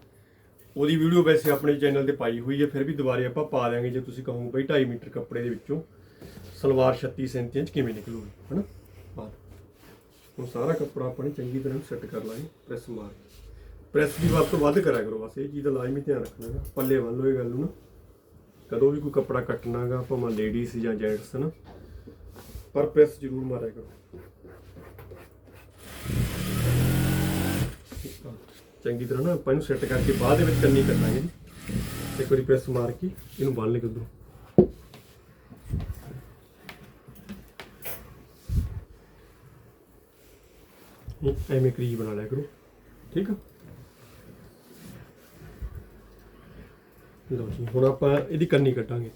ਉਹਦੀ ਵੀਡੀਓ ਵੈਸੇ ਆਪਣੇ ਚੈਨਲ ਤੇ ਪਾਈ ਹੋਈ ਹੈ, ਫਿਰ ਵੀ ਦੁਬਾਰੇ ਆਪਾਂ ਪਾ ਦਿਆਂਗੇ ਜੇ ਤੁਸੀਂ ਕਹੋਗੇ ਬਈ 2.5 ਮੀਟਰ ਕੱਪੜੇ ਦੇ ਵਿੱਚੋਂ। ਸਲਵਾਰ 36 37 ਇੰਚ ਕਿਵੇਂ ਨਿਕਲੂਗੀ, ਹਨਾ? ਬਾਹਰ। ਹੁਣ ਸਾਰਾ ਕੱਪੜਾ ਆਪਾਂ ਨੇ ਚੰਗੀ ਤਰ੍ਹਾਂ ਸੈੱਟ ਕਰ ਲਾਂਗੇ ਪ੍ਰੈਸ ਮਾਰ ਕੇ। ਪ੍ਰੈਸ ਦੀ ਵੱਧ ਤੋਂ ਵੱਧ ਕਰਿਆ ਕਰੋ ਬਸ, ਇਹ ਚੀਜ਼ ਦਾ ਲਾਜ਼ਮੀ ਧਿਆਨ ਰੱਖਣਾ ਹੈਗਾ। ਪੱਲੇ ਵੱਲ ਇਹ ਗੱਲ ਨੂੰ ਨਾ। ਕਦੋਂ ਵੀ ਕੋਈ ਕੱਪੜਾ ਕੱਟਣਾਗਾ ਭਾਵੇਂ ਲੇਡੀਜ਼ ਜਾਂ ਜੈਂਟਸ ਨਾ ਪਰ ਪ੍ਰੈਸ ਜ਼ਰੂਰ ਮਾਰਿਆ ਕਰੋ। ਚੰਗੀ ਤਰ੍ਹਾਂ ਨਾ ਆਪਾਂ ਇਹਨੂੰ ਸੈੱਟ ਕਰਕੇ ਬਾਅਦ ਦੇ ਵਿੱਚ ਕੰਨੀ ਕੱਟਾਂਗੇ ਜੀ। ਇੱਕ ਵਾਰੀ ਪ੍ਰੈਸ ਮਾਰ ਕੇ ਇਹਨੂੰ ਬੰਨ ਲੈ ਉਧਰੋਂ ਇਹ ਐਵੇਂ ਕਰੀਬ ਬਣਾ ਲਿਆ ਕਰੋ, ਠੀਕ ਆ? ਲਓ ਜੀ, ਹੁਣ ਆਪਾਂ ਇਹਦੀ ਕੰਨੀ ਕੱਟਾਂਗੇ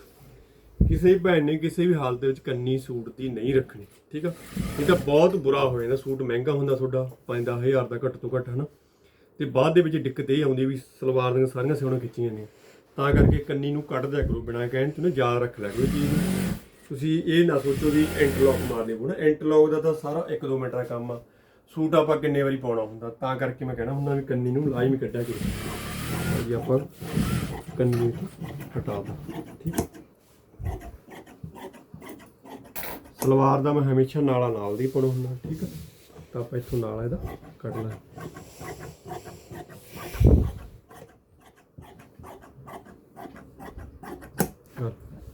ਕਿਸੇ ਭੈਣ ਨੇ ਕਿਸੇ ਵੀ ਹਾਲਤ ਵਿੱਚ ਕੰਨੀ ਸੂਟ ਦੀ ਨਹੀਂ ਰੱਖਣੀ, ਠੀਕ ਆ? ਇਹ ਤਾਂ ਬਹੁਤ ਬੁਰਾ ਹੋ ਜਾਂਦਾ, ਸੂਟ ਮਹਿੰਗਾ ਹੁੰਦਾ ਤੁਹਾਡਾ 5-10000 ਦਾ ਘੱਟ ਤੋਂ ਘੱਟ, ਹਨਾ? ਤੇ ਬਾਅਦ ਦੇ ਵਿੱਚ ਦਿੱਕਤ ਇਹ ਆਉਂਦੀ ਵੀ ਸਲਵਾਰ ਦੀਆਂ ਸਾਰੀਆਂ ਸਿਉਣਾ ਖਿੱਚੀਆਂ ਨੇ। ਤਾਂ ਕਰਕੇ ਕੰਨੀ ਨੂੰ ਕੱਢ ਦਿਆ ਕਰੋ, ਬਿਨਾਂ ਕਹਿਣ ਤੋਂ ਨਾ ਯਾਦ ਰੱਖ ਲਿਆ ਕਰੋ ਚੀਜ਼ ਨੂੰ। ਤੁਸੀਂ ਇਹ ਨਾ ਸੋਚੋ ਵੀ ਇੰਟਰਲੌਕ ਮਾਰ ਲਿਓ ਨਾ। ਇੰਟਰਲੌਕ ਦਾ ਤਾਂ ਸਾਰਾ 1-2 ਮਿੰਟ ਦਾ ਕੰਮ ਆ। ਸੂਟ ਆਪਾਂ ਕਿੰਨੇ ਵਾਰੀ ਪਾਉਣਾ ਹੁੰਦਾ, ਤਾਂ ਕਰਕੇ ਮੈਂ ਕਹਿਣਾ ਹੁੰਦਾ ਵੀ ਕੰਨੀ ਨੂੰ ਲਾਜ਼ਮੀ ਕੱਢਿਆ ਕਰੋ। ਜੀ, ਆਪਾਂ ਕੰਨੀ ਨੂੰ ਹਟਾ ਦਾਂ ਠੀਕ ਸਲਵਾਰ ਦਾ ਮੈਂ ਹਮੇਸ਼ਾ ਨਾਲਾ ਨਾਲ ਦੀ ਪਾਉਣਾ ਹੁੰਦਾ, ਠੀਕ ਹੈ। ਤਾਂ ਆਪਾਂ ਇੱਥੋਂ ਨਾਲਾ ਇਹਦਾ ਕੱਢ ਲਾਂ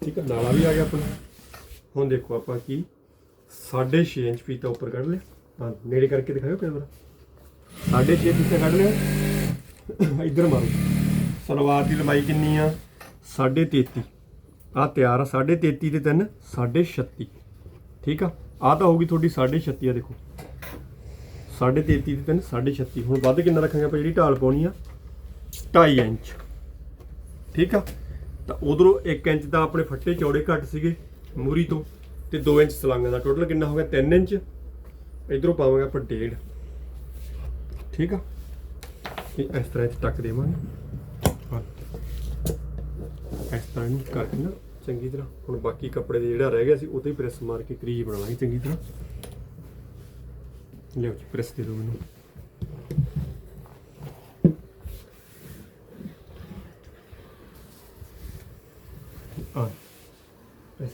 ਠੀਕ ਹੈ, ਨਾਲਾ ਵੀ ਆ ਗਿਆ ਆਪਣਾ। ਹੁਣ ਦੇਖੋ ਆਪਾਂ ਕੀ 6.5 ਇੰਚ ਪੀਤਾ ਉੱਪਰ ਕੱਢ ਲਿਆ। ਹਾਂ ਨੇੜੇ ਕਰਕੇ ਦਿਖਾਓ ਕੈਮਰਾ। 6.5 ਫੀਤਾ ਕੱਢ ਲਿਆ। ਇੱਧਰ ਮਾਰੋ। ਸਲਵਾਰ ਦੀ ਲੰਬਾਈ ਕਿੰਨੀ ਆ? 33.5 ਆ ਤਿਆਰ ਆ 33.5 ਤੇ 3 36 ਠੀਕ ਆ? ਆ ਤਾਂ ਹੋਊਗੀ ਤੁਹਾਡੀ 36 ਆ ਦੇਖੋ। 33.5 ਤੇ 3 36 ਹੁਣ ਵੱਧ ਕਿੰਨਾ ਰੱਖਾਂਗੇ ਆਪਾਂ ਜਿਹੜੀ ਢਾਲ ਪਾਉਣੀ ਆ? 2.5 ਇੰਚ। ਠੀਕ ਆ? ਤਾਂ ਉਧਰੋਂ 1 ਇੰਚ ਦਾ ਆਪਣੇ ਫੱਟੇ ਚੌੜੇ ਘੱਟ ਸੀਗੇ ਮੂਰੀ ਤੋਂ। ਤੇ 2 ਇੰਚ ਸਲਾਂਗਾ ਦਾ। ਟੋਟਲ ਕਿੰਨਾ ਹੋ ਗਿਆ? 3 ਇੰਚ। ਇਧਰੋਂ ਪਾਵਾਂਗੇ ਆਪਾਂ 1.5 ਠੀਕ ਆ। ਤੇ ਇਸ ਤਰ੍ਹਾਂ ਇੱਥੇ ਟੱਕ ਦੇਵਾਂਗੇ। ਹਾਂ। ਇਸ ਤਰ੍ਹਾਂ ਇਹਨੂੰ ਕਰਕੇ ਨਾ ਚੰਗੀ ਤਰ੍ਹਾਂ। ਹੁਣ ਬਾਕੀ ਕੱਪੜੇ ਦੇ ਜਿਹੜਾ ਰਹਿ ਗਿਆ ਸੀ ਉਹ ਤੇ ਪ੍ਰੈਸ ਮਾਰ ਕੇ ਕਰੀਜ ਬਣਾ ਲਾਂਗੇ ਚੰਗੀ ਤਰ੍ਹਾਂ। ਲਿਓ ਜੀ ਪ੍ਰੈਸ ਦੇ ਦਿਓ ਮੈਨੂੰ ਆ ਪ੍ਰੈਸ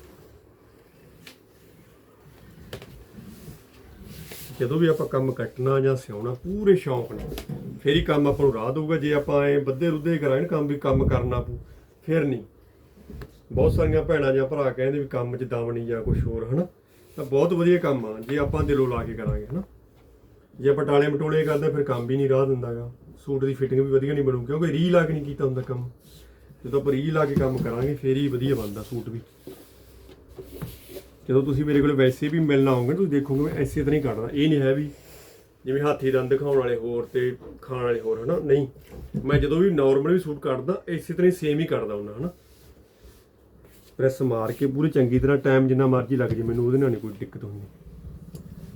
ਜਦੋਂ ਵੀ ਆਪਾਂ ਕੰਮ ਕੱਟਣਾ ਜਾਂ ਸਿਉਣਾ, ਪੂਰੇ ਸ਼ੌਂਕ ਨਾਲ। ਫੇਰ ਹੀ ਕੰਮ ਆਪਾਂ ਨੂੰ ਰਾਹ ਦਊਗਾ, ਜੇ ਆਪਾਂ ਐ ਬੱਦੇ ਰੁੱਦੇ ਕਰਾਂਗੇ ਕੰਮ ਵੀ ਕੰਮ ਕਰਨਾ ਪਊ, ਫਿਰ ਨਹੀਂ। ਬਹੁਤ ਸਾਰੀਆਂ ਭੈਣਾਂ ਜਾਂ ਭਰਾ ਕਹਿੰਦੇ ਵੀ ਕੰਮ 'ਚ ਦਮ ਨਹੀਂ ਜਾਂ ਕੁਝ ਹੋਰ, ਹਨਾ? ਤਾਂ ਬਹੁਤ ਵਧੀਆ ਕੰਮ ਆ, ਜੇ ਆਪਾਂ ਦਿਲੋਂ ਲਾ ਕੇ ਕਰਾਂਗੇ, ਹਨਾ? ਜੇ ਆਪਾਂ ਟਾਲੇ ਮਟੋਲੇ ਕਰਦੇ, ਫਿਰ ਕੰਮ ਵੀ ਨਹੀਂ ਰਾਹ ਦਿੰਦਾਗਾ ਸੂਟ ਦੀ ਫਿਟਿੰਗ ਵੀ ਵਧੀਆ ਨਹੀਂ ਬਣੂ, ਕਿਉਂਕਿ ਰੀ ਲਾ ਕੇ ਨਹੀਂ ਕੀਤਾ ਹੁੰਦਾ ਕੰਮ। ਜਦੋਂ ਆਪਾਂ ਰੀ ਲਾ ਕੇ ਕੰਮ ਕਰਾਂਗੇ, ਫੇਰ ਹੀ ਵਧੀਆ ਬਣਦਾ ਸੂਟ ਵੀ। ਜਦੋਂ ਤੁਸੀਂ ਮੇਰੇ ਕੋਲ ਵੈਸੇ ਵੀ ਮਿਲਣ ਆਓਗੇ ਤੁਸੀਂ ਦੇਖੋਗੇ ਮੈਂ ਐਸੇ ਤਰ੍ਹਾਂ ਹੀ ਕੱਢਦਾ। ਇਹ ਨਹੀਂ ਹੈ ਵੀ ਜਿਵੇਂ ਹਾਥੀ ਦੰਦ ਦਿਖਾਉਣ ਵਾਲੇ ਹੋਰ ਤੇ ਖਾਣ ਵਾਲੇ ਹੋਰ, ਹਨਾ? ਨਹੀਂ। ਮੈਂ ਜਦੋਂ ਵੀ ਨਾਰਮਲ ਵੀ ਸੂਟ ਕੱਢਦਾ, ਇਸੇ ਤਰ੍ਹਾਂ ਹੀ ਸੇਮ ਹੀ ਕੱਢਦਾ ਹੁੰਦਾ, ਹਨਾ? ਪ੍ਰੈਸ ਮਾਰ ਕੇ ਪੂਰੀ ਚੰਗੀ ਤਰ੍ਹਾਂ ਟਾਈਮ ਜਿੰਨਾ ਮਰਜ਼ੀ ਲੱਗ ਜੇ ਮੈਨੂੰ ਉਹਦੇ ਨਾਲ ਨਹੀਂ ਕੋਈ ਦਿੱਕਤ ਹੁੰਦੀ।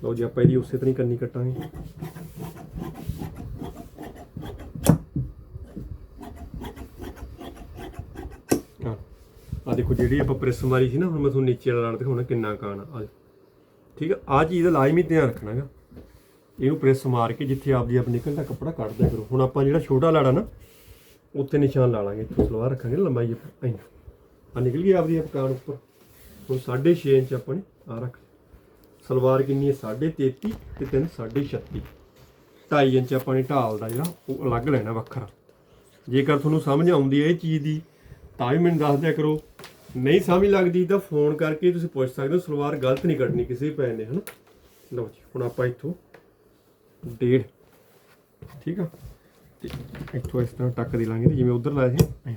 ਲਓ ਜੀ, ਆਪਾਂ ਇਹਦੀ ਉਸੇ ਤਰ੍ਹਾਂ ਹੀ ਕਰਨੀ ਕੱਟਾਂਗੇ ਆ ਆ ਦੇਖੋ ਜਿਹੜੀ ਆਪਾਂ ਪ੍ਰੈਸ ਮਾਰੀ ਸੀ ਨਾ, ਹੁਣ ਮੈਂ ਤੁਹਾਨੂੰ ਨੀਚੇ ਵਾਲਾ ਲੜ ਦਿਖਾਉਣਾ ਕਿੰਨਾ ਕਾਣ ਆ ਠੀਕ ਆ ਆ ਚੀਜ਼ ਦਾ ਲਾਜ਼ਮੀ ਧਿਆਨ ਰੱਖਣਾਗਾ। ਇਹਨੂੰ ਪ੍ਰੈਸ ਮਾਰ ਕੇ ਜਿੱਥੇ ਆਪਦੀ ਆਪ ਨਿਕਲਦਾ ਕੱਪੜਾ ਕੱਢ ਦਿਆ ਕਰੋ। ਹੁਣ ਆਪਾਂ ਜਿਹੜਾ ਛੋਟਾ ਲਾੜਾ ਨਾ, ਉੱਥੇ ਨਿਸ਼ਾਨ ਲਾ ਲਾਂਗੇ, ਇੱਥੋਂ ਸਲਵਾਰ ਰੱਖਾਂਗੇ ਨਾ ਲੰਬਾਈ ਆਪਾਂ ਐਂ। ਆ ਨਿਕਲ ਗਈ ਆਪਦੀ ਆਪ ਉੱਪਰ। ਹੁਣ 6.5 ਇੰਚ ਆਪਾਂ ਨੇ ਆ ਰੱਖ ਸਲਵਾਰ ਕਿੰਨੀ ਹੈ 33.5 ਤੇ 3 36 2.5 ਇੰਚ ਆਪਾਂ ਨੇ ਢਾਲ ਦਾ ਜਿਹੜਾ, ਉਹ ਅਲੱਗ ਲੈਣਾ ਵੱਖਰਾ। ਜੇਕਰ ਤੁਹਾਨੂੰ ਸਮਝ ਆਉਂਦੀ ਹੈ ਇਹ ਚੀਜ਼ ਦੀ, ਤਾਂ ਵੀ ਮੈਨੂੰ ਦੱਸ ਦਿਆ ਕਰੋ। ਨਹੀਂ ਸਮਝ ਲੱਗਦੀ ਤਾਂ ਫੋਨ ਕਰਕੇ ਤੁਸੀਂ ਪੁੱਛ ਸਕਦੇ ਹੋ, ਸਲਵਾਰ ਗਲਤ ਨਹੀਂ ਕੱਢਣੀ ਕਿਸੇ ਭੈਣ ਨੇ, ਹਨਾ? ਲਓ ਜੀ, ਹੁਣ ਆਪਾਂ ਇੱਥੋਂ ਡੇਢ, ਠੀਕ ਆ? ਤੇ ਇੱਥੋਂ ਇਸ ਤਰ੍ਹਾਂ ਟੱਕ ਦੇ ਲਾਂਗੇ ਤੇ ਜਿਵੇਂ ਉਧਰ ਲਾਇਆ ਸੀ।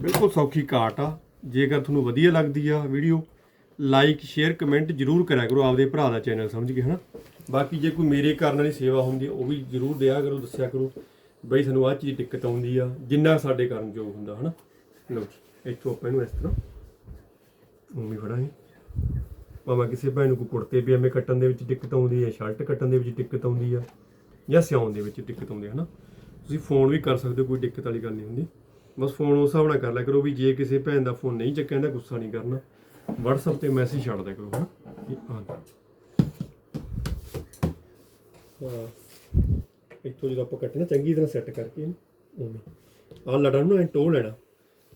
ਬਿਲਕੁਲ ਸੌਖੀ ਕਾਟ ਆ। ਜੇਕਰ ਤੁਹਾਨੂੰ ਵਧੀਆ ਲੱਗਦੀ ਆ ਵੀਡੀਓ, ਲਾਈਕ, ਸ਼ੇਅਰ, ਕਮੈਂਟ ਜਰੂਰ ਕਰਿਆ ਕਰੋ ਆਪਦੇ ਭਰਾ ਦਾ ਚੈਨਲ ਸਮਝ ਕੇ, ਹਨਾ? ਬਾਕੀ ਜੇ ਕੋਈ ਮੇਰੇ ਕਰਨ ਵਾਲੀ ਸੇਵਾ ਹੁੰਦੀ ਉਹ ਵੀ ਜਰੂਰ ਦਿਆ ਕਰੋ, ਦੱਸਿਆ ਕਰੋ। ਬਈ ਸਾਨੂੰ ਆਹ ਚੀਜ਼ ਦਿੱਕਤ ਆਉਂਦੀ ਆ, ਜਿੰਨਾ ਸਾਡੇ ਕਰਨ ਯੋਗ ਹੁੰਦਾ, ਹਨਾ? ਲਓ ਜੀ। ਇੱਥੋਂ ਆਪਾਂ ਇਹਨੂੰ ਇਸ ਤਰ੍ਹਾਂ ਉਵੇਂ ਫੜਾਂਗੇ ਭਾਵੇਂ ਕਿਸੇ ਭੈਣ ਨੂੰ ਕੋਈ ਕੁੜਤੇ ਪਜਾਮੇ ਕੱਟਣ ਦੇ ਵਿੱਚ ਦਿੱਕਤ ਆਉਂਦੀ ਹੈ ਸ਼ਰਟ ਕੱਟਣ ਦੇ ਵਿੱਚ ਦਿੱਕਤ ਆਉਂਦੀ ਆ ਜਾਂ ਸਿਉਣ ਦੇ ਵਿੱਚ ਦਿੱਕਤ ਆਉਂਦੀ ਹੈ ਹਨਾ ਤੁਸੀਂ ਫੋਨ ਵੀ ਕਰ ਸਕਦੇ ਹੋ ਕੋਈ ਦਿੱਕਤ ਵਾਲੀ ਗੱਲ ਨਹੀਂ ਹੁੰਦੀ ਬਸ ਫੋਨ ਉਸ ਹਿਸਾਬ ਨਾਲ ਕਰ ਲਿਆ ਕਰੋ ਵੀ ਜੇ ਕਿਸੇ ਭੈਣ ਦਾ ਫੋਨ ਨਹੀਂ ਚੱਕਿਆ ਤਾਂ ਗੁੱਸਾ ਨਹੀਂ ਕਰਨਾ WhatsApp ਤੇ ਮੈਸੇਜ ਛੱਡ ਦਿਆ ਕਰੋ ਆ ਹਾਂ ਇੱਥੋਂ ਜਦੋਂ ਆਪਾਂ ਕੱਟਣਾ ਚੰਗੀ ਤਰ੍ਹਾਂ ਸੈੱਟ ਕਰਕੇ ਉਵੇਂ ਆਹ ਲੜਾਂ ਨੂੰ ਐਂ ਟੋ ਲੈਣਾ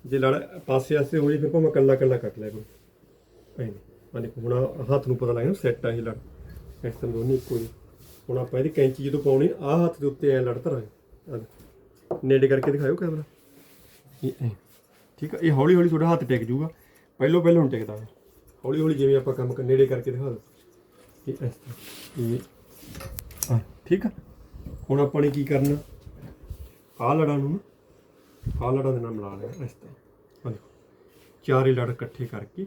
ਜੇ ਲੜ ਪਾਸੇ ਆਸੇ ਹੋ ਜੇ ਫਿਰ ਭਾਵੇਂ ਕੱਲਾ ਕੱਲਾ ਕੱਟ ਲੈ ਕੋਈ। ਐਂ ਆ ਦੇਖੋ, ਹੁਣ ਆਹ ਹੱਥ ਨੂੰ ਪਤਾ ਲੱਗ ਗਿਆ ਸੈੱਟ ਆ ਇਹ ਲੜ। ਇਸ ਤਰ੍ਹਾਂ ਦੋਨੇ ਇੱਕੋ ਜਿਹੇ। ਹੁਣ ਆਪਾਂ ਇਹਦੀ ਕੈਂਚੀ ਜਦੋਂ ਪਾਉਣੀ, ਆਹ ਹੱਥ ਦੇ ਉੱਤੇ ਐ ਲੜ ਧਰਾਂਗੇ ਨੇੜੇ ਕਰਕੇ ਦਿਖਾਇਓ ਕੈਮਰਾ। ਇਹ ਐਂ। ਠੀਕ ਆ, ਇਹ ਹੌਲੀ ਹੌਲੀ ਤੁਹਾਡਾ ਹੱਥ ਟਿਕ ਜਾਊਗਾ। ਪਹਿਲੋਂ ਪਹਿਲੋਂ ਹੁਣ ਟਿਕਦਾ ਇਹ। ਹੌਲੀ ਹੌਲੀ ਜਿਵੇਂ ਆਪਾਂ ਕੰਮ ਕਰ- ਨੇੜੇ ਕਰਕੇ ਦਿਖਾ ਦਿਓ। ਇਹ ਇਸ ਤਰ੍ਹਾਂ। ਇਹ। ਆ ਠੀਕ ਆ। ਹੁਣ ਆਪਾਂ ਨੇ ਕੀ ਕਰਨਾ? ਆਹ ਲੜਾਂ ਨੂੰ ਆਹ ਲੜਾਂ ਦੇ ਨਾਲ ਮਿਲਾ ਲਿਆ ਇਸ ਤਰ੍ਹਾਂ। ਆਹ ਦੇਖੋ, ਚਾਰੇ ਲੜ ਇਕੱਠੇ ਕਰਕੇ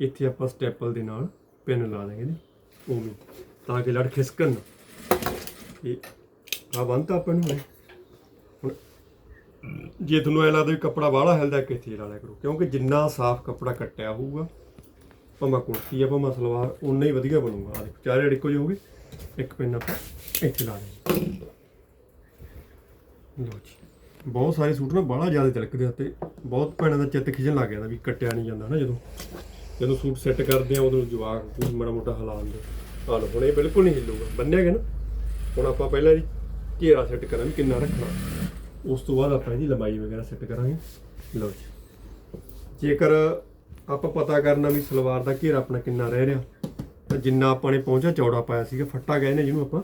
ਇੱਥੇ ਆਪਾਂ ਸਟੈਪਲ ਦੇ ਨਾਲ ਪਿੰਨ ਲਾ ਦਾਂਗੇ ਨੇ ਉਵੇਂ। ਤਾਂ ਕਿ ਲੜ ਖਿਸਕਣ ਨਾ। ਇਹ ਆ ਬੰਦ ਆਪਾਂ ਨੂੰ ਹੁਣ ਜੇ ਤੁਹਾਨੂੰ ਐ ਲੱਗਦਾ ਵੀ ਕੱਪੜਾ ਬਾਹਲਾ ਹਿਲਦਾ ਕਿੱਥੇ ਲਾ ਲਿਆ ਕਰੋ। ਕਿਉਂਕਿ ਜਿੰਨਾ ਸਾਫ਼ ਕੱਪੜਾ ਕੱਟਿਆ ਹੋਊਗਾ, ਭਾਵੇਂ ਕੁੜਤੀ ਆ, ਭਾਵੇਂ ਸਲਵਾਰ ਉਨਾ ਹੀ ਵਧੀਆ ਬਣੂਗਾ। ਆ ਦੇਖੋ, ਚਾਰੇ ਅੜ ਇੱਕੋ ਜਿਹੇ ਹੋਗੇ ਇੱਕ ਪਿੰਨ ਆਪਾਂ ਇੱਥੇ ਲਾ ਦੇ ਲਓ ਜੀ। ਬਹੁਤ ਸਾਰੇ ਸੂਟ ਨਾ ਬਾਹਲਾ ਜ਼ਿਆਦਾ ਤਿਲਕਦੇ ਆ ਤੇ ਬਹੁਤ ਭੈਣਾਂ ਦਾ ਚਿੱਤ ਖਿਜਣ ਲੱਗ ਜਾਂਦਾ ਵੀ ਕੱਟਿਆ ਨਹੀਂ ਜਾਂਦਾ ਨਾ ਜਦੋਂ। ਜਦੋਂ ਸੂਟ ਸੈੱਟ ਕਰਦੇ ਆ, ਉਦੋਂ ਜਵਾਕ ਤੁਸੀਂ ਮਾੜਾ ਮੋਟਾ ਹਿਲਾ ਦਿੰਦੇ ਆ ਹੁਣ ਇਹ ਬਿਲਕੁਲ ਨਹੀਂ ਹਿੱਲੂਗਾ। ਬੰਨਿਆ ਗਿਆ ਨਾ, ਹੁਣ ਆਪਾਂ ਪਹਿਲਾਂ ਜੀ ਘੇਰਾ ਸੈੱਟ ਕਰਾਂਗੇ ਕਿੰਨਾ ਰੱਖਣਾ। ਉਸ ਤੋਂ ਬਾਅਦ ਆਪਾਂ ਇਹਦੀ ਲੰਬਾਈ ਵਗੈਰਾ ਸੈੱਟ ਕਰਾਂਗੇ। ਲਓ ਜੀ। ਜੇਕਰ ਆਪਾਂ ਪਤਾ ਕਰਨਾ ਵੀ ਸਲਵਾਰ ਦਾ ਘੇਰਾ ਆਪਣਾ ਕਿੰਨਾ ਰਹਿ ਰਿਹਾ, ਤਾਂ ਜਿੰਨਾ ਆਪਾਂ ਨੇ ਪਹੁੰਚਾ ਚੌੜਾ ਪਾਇਆ ਸੀਗਾ, ਫੱਟਾ ਕਹਿੰਦੇ ਜਿਹਨੂੰ ਆਪਾਂ,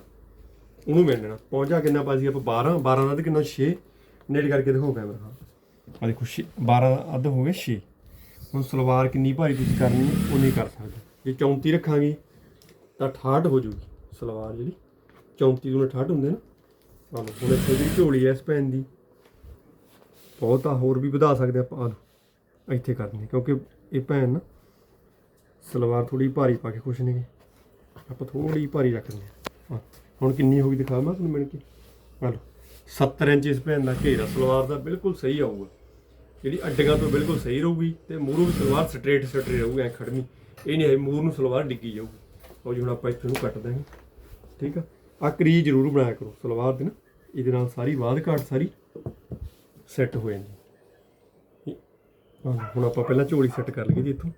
ਉਹਨੂੰ ਮਿਲਣਾ ਪਹੁੰਚਾ ਕਿੰਨਾ ਪਾਇਆ ਸੀ ਆਪਾਂ? 12 12 ਦਾ ਤੇ ਕਿੰਨਾ? 6 ਨੇੜੇ ਕਰਕੇ ਦਿਖਾਓ ਕੈਮਰਾ। ਹਾਂ ਆ ਦੇਖੋ 6 12 ਅੱਧ ਹੋ ਗਏ 6 ਹੁਣ ਸਲਵਾਰ ਕਿੰਨੀ ਭਾਰੀ ਤੁਸੀਂ ਕਰਨੀ ਹੈ, ਉਹ ਨਹੀਂ ਕਰ ਸਕਦੇ। ਜੇ 34 ਰੱਖਾਂਗੇ, ਤਾਂ 68 ਹੋ ਜੂਗੀ ਸਲਵਾਰ ਜਿਹੜੀ। 34 ਦੂਣੇ 68 ਹੁੰਦੇ ਨਾ। ਆਹ ਹੁਣ ਇੱਥੇ ਦੀ ਝੋਲੀ ਐ ਇਸ ਪੈਨ ਦੀ, ਬਹੁਤ ਆ ਹੋਰ ਵੀ ਵਧਾ ਸਕਦੇ ਆਪਾਂ, ਆਹ ਇੱਥੇ ਕਰਨੀ ਕਿਉਂਕਿ ਇਹ ਭੈਣ ਨਾ, ਸਲਵਾਰ ਥੋੜੀ ਭਾਰੀ ਪਾ ਕੇ ਖੁਸ਼ ਨੇਗੇ। ਆਪਾਂ ਥੋੜੀ ਭਾਰੀ ਰੱਖਦੇ ਹਾਂ। ਹੁਣ ਕਿੰਨੀ ਹੋ ਗਈ ਦਿਖਾ, ਮੈਂ ਤੁਹਾਨੂੰ ਮਿਣ ਕੇ ਆ ਲਓ। 70 ਇੰਚ ਇਸ ਭੈਣ ਦਾ ਘੇਰਾ ਸਲਵਾਰ ਦਾ ਬਿਲਕੁਲ ਸਹੀ ਆਊਗਾ। ਜਿਹੜੀ ਅੱਡੀਆਂ ਤੋਂ ਬਿਲਕੁਲ ਸਹੀ ਰਹੂਗੀ ਤੇ ਮੂਹਰੋਂ ਵੀ ਸਲਵਾਰ ਸਟ੍ਰੇਟ ਸਟ੍ਰੇਟ ਰਹੂਗੀ, ਐ ਖੜਵੀਂ ਇਹ ਨਹੀਂ ਹੈ ਮੂਹਰ ਨੂੰ ਸਲਵਾਰ ਡਿੱਗੀ ਜਾਊਗੀ। ਉਹ ਹੁਣ ਆਪਾਂ ਇੱਥੇ ਨੂੰ ਕੱਟ ਦਾਂਗੇ ਠੀਕ ਆ? ਆ ਕਰੀ ਜ਼ਰੂਰ ਬਣਾਇਆ ਕਰੋ ਸਲਵਾਰ ਦੇ ਨਾ। ਇਹਦੇ ਨਾਲ ਸਾਰੀ ਬਾਦ ਘਾਟ ਸਾਰੀ ਸੈੱਟ ਹੋ ਜਾਂਦੀ। ਹੁਣ ਆਪਾਂ ਪਹਿਲਾਂ ਝੋਲੀ ਸੈੱਟ ਕਰ ਲਈਏ ਜੀ ਇੱਥੋਂ।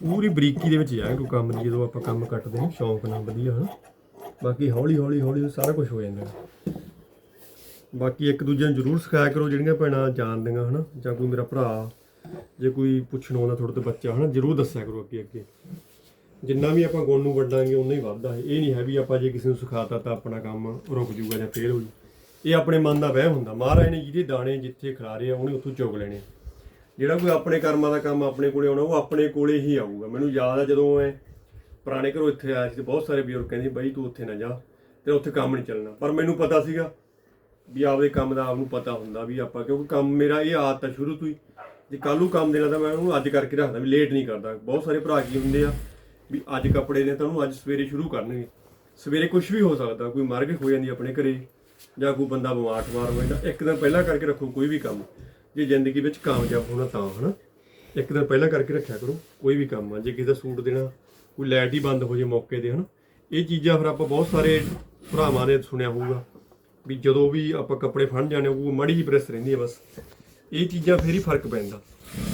ਪੂਰੀ ਬਰੀਕੀ ਦੇ ਵਿੱਚ ਜਾਏ ਕੋਈ ਕੰਮ ਨਹੀਂ, ਜਦੋਂ ਆਪਾਂ ਕੰਮ ਕੱਟਦੇ ਹਾਂ, ਸ਼ੌਂਕ ਨਾਲ ਵਧੀਆ, ਹਨਾ? ਬਾਕੀ ਹੌਲੀ ਹੌਲੀ ਹੌਲੀ ਸਾਰਾ ਕੁਝ ਹੋ ਜਾਂਦਾ। ਬਾਕੀ ਇੱਕ ਦੂਜੇ ਨੂੰ ਜ਼ਰੂਰ ਸਿਖਾਇਆ ਕਰੋ ਜਿਹੜੀਆਂ ਭੈਣਾਂ ਜਾਣਦੀਆਂ ਹਨਾ, ਜਾਂ ਕੋਈ ਮੇਰਾ ਭਰਾ, ਜੇ ਕੋਈ ਪੁੱਛਣ ਆਉਂਦਾ ਤੁਹਾਡੇ ਤੋਂ ਬੱਚਾ ਹਨਾ, ਜ਼ਰੂਰ ਦੱਸਿਆ ਕਰੋ ਅੱਗੇ ਅੱਗੇ। ਜਿੰਨਾ ਵੀ ਆਪਾਂ ਗੁਣ ਨੂੰ ਵੰਡਾਂਗੇ ਉਨਾ ਹੀ ਵੱਧਦਾ ਹੈ। ਇਹ ਨਹੀਂ ਹੈ ਵੀ ਆਪਾਂ ਜੇ ਕਿਸੇ ਨੂੰ ਸਿਖਾਤਾ ਤਾਂ ਆਪਣਾ ਕੰਮ ਰੁਕ ਜੂਗਾ ਜਾਂ ਫੇਲ ਹੋ ਜੂ ਇਹ ਆਪਣੇ ਮਨ ਦਾ ਵਹਿਮ ਹੁੰਦਾ। ਮਹਾਰਾਜ ਨੇ ਜਿਹਦੇ ਦਾਣੇ ਜਿੱਥੇ ਖਿਲਾਰੇ ਆ, ਉਹਨੇ ਉੱਥੋਂ ਚੁਗ ਲੈਣੇ ਜਿਹੜਾ ਕੋਈ ਆਪਣੇ ਕਰਮਾਂ ਦਾ ਕੰਮ ਆਪਣੇ ਕੋਲੇ ਆਉਣਾ, ਉਹ ਆਪਣੇ ਕੋਲੇ ਹੀ ਆਊਗਾ। ਮੈਨੂੰ ਯਾਦ ਆ ਜਦੋਂ ਮੈਂ ਪੁਰਾਣੇ ਘਰੋਂ ਇੱਥੇ ਆਇਆ ਸੀ ਤੇ ਬਹੁਤ ਸਾਰੇ ਬਜ਼ੁਰਗ ਕਹਿੰਦੇ ਬਈ ਤੂੰ ਉੱਥੇ ਨਾ ਜਾ ਤੇ ਉੱਥੇ ਕੰਮ ਨਹੀਂ ਚੱਲਣਾ। ਪਰ ਮੈਨੂੰ ਪਤਾ ਸੀਗਾ ਵੀ ਆਪਦੇ ਕੰਮ ਦਾ ਆਪ ਨੂੰ ਪਤਾ ਹੁੰਦਾ ਵੀ ਆਪਾਂ, ਕਿਉਂਕਿ ਕੰਮ ਮੇਰਾ ਇਹ ਆਦਤ ਹੈ ਸ਼ੁਰੂ ਤੋਂ ਹੀ। ਜੇ ਕੱਲ ਨੂੰ ਕੰਮ ਦੇਣਾ ਤਾਂ ਮੈਂ ਉਹਨੂੰ ਅੱਜ ਕਰਕੇ ਰੱਖਦਾ ਵੀ ਲੇਟ ਨਹੀਂ ਕਰਦਾ। ਬਹੁਤ ਸਾਰੇ ਭਰਾ ਕੀ ਹੁੰਦੇ ਆ ਵੀ ਅੱਜ ਕੱਪੜੇ ਨੇ ਤਾਂ ਉਹਨੂੰ ਅੱਜ ਸਵੇਰੇ ਸ਼ੁਰੂ ਕਰਨਗੇ। ਸਵੇਰੇ ਕੁਝ ਵੀ ਹੋ ਸਕਦਾ, ਕੋਈ ਮਰ ਕੇ ਹੋ ਜਾਂਦੀ ਆਪਣੇ ਘਰੇ, ਜਾਂ ਕੋਈ ਬੰਦਾ ਬਿਮਾਰ ਠਮਾਰ ਹੋ ਜਾਂਦਾ ਇੱਕ ਦਿਨ ਪਹਿਲਾਂ ਕਰਕੇ ਰੱਖੋ ਕੋਈ ਵੀ ਕੰਮ। ਜੇ ਜ਼ਿੰਦਗੀ ਵਿੱਚ ਕਾਮਯਾਬ ਹੋਣਾ ਤਾਂ, ਹਨਾ? ਇੱਕ ਦਿਨ ਪਹਿਲਾਂ ਕਰਕੇ ਰੱਖਿਆ ਕਰੋ, ਕੋਈ ਵੀ ਕੰਮ ਆ। ਜੇ ਕਿਸੇ ਦਾ ਸੂਟ ਦੇਣਾ ਕੋਈ ਲਾਈਟ ਹੀ ਬੰਦ ਹੋ ਜੇ ਮੌਕੇ ਤੇ, ਹਨਾ? ਇਹ ਚੀਜ਼ਾਂ ਫਿਰ ਆਪਾਂ ਬਹੁਤ ਸਾਰੇ ਭਰਾਵਾਂ ਦੇ ਸੁਣਿਆ ਹੋਊਗਾ ਵੀ ਜਦੋਂ ਵੀ ਆਪਾਂ ਕੱਪੜੇ ਫੜਨ ਜਾਣੇ ਉਹ ਮੜੀ ਜੀ ਪ੍ਰੈਸ ਰਹਿੰਦੀ ਹੈ ਬਸ। ਇਹ ਚੀਜ਼ਾਂ ਫੇਰ ਹੀ ਫ਼ਰਕ ਪੈਂਦਾ।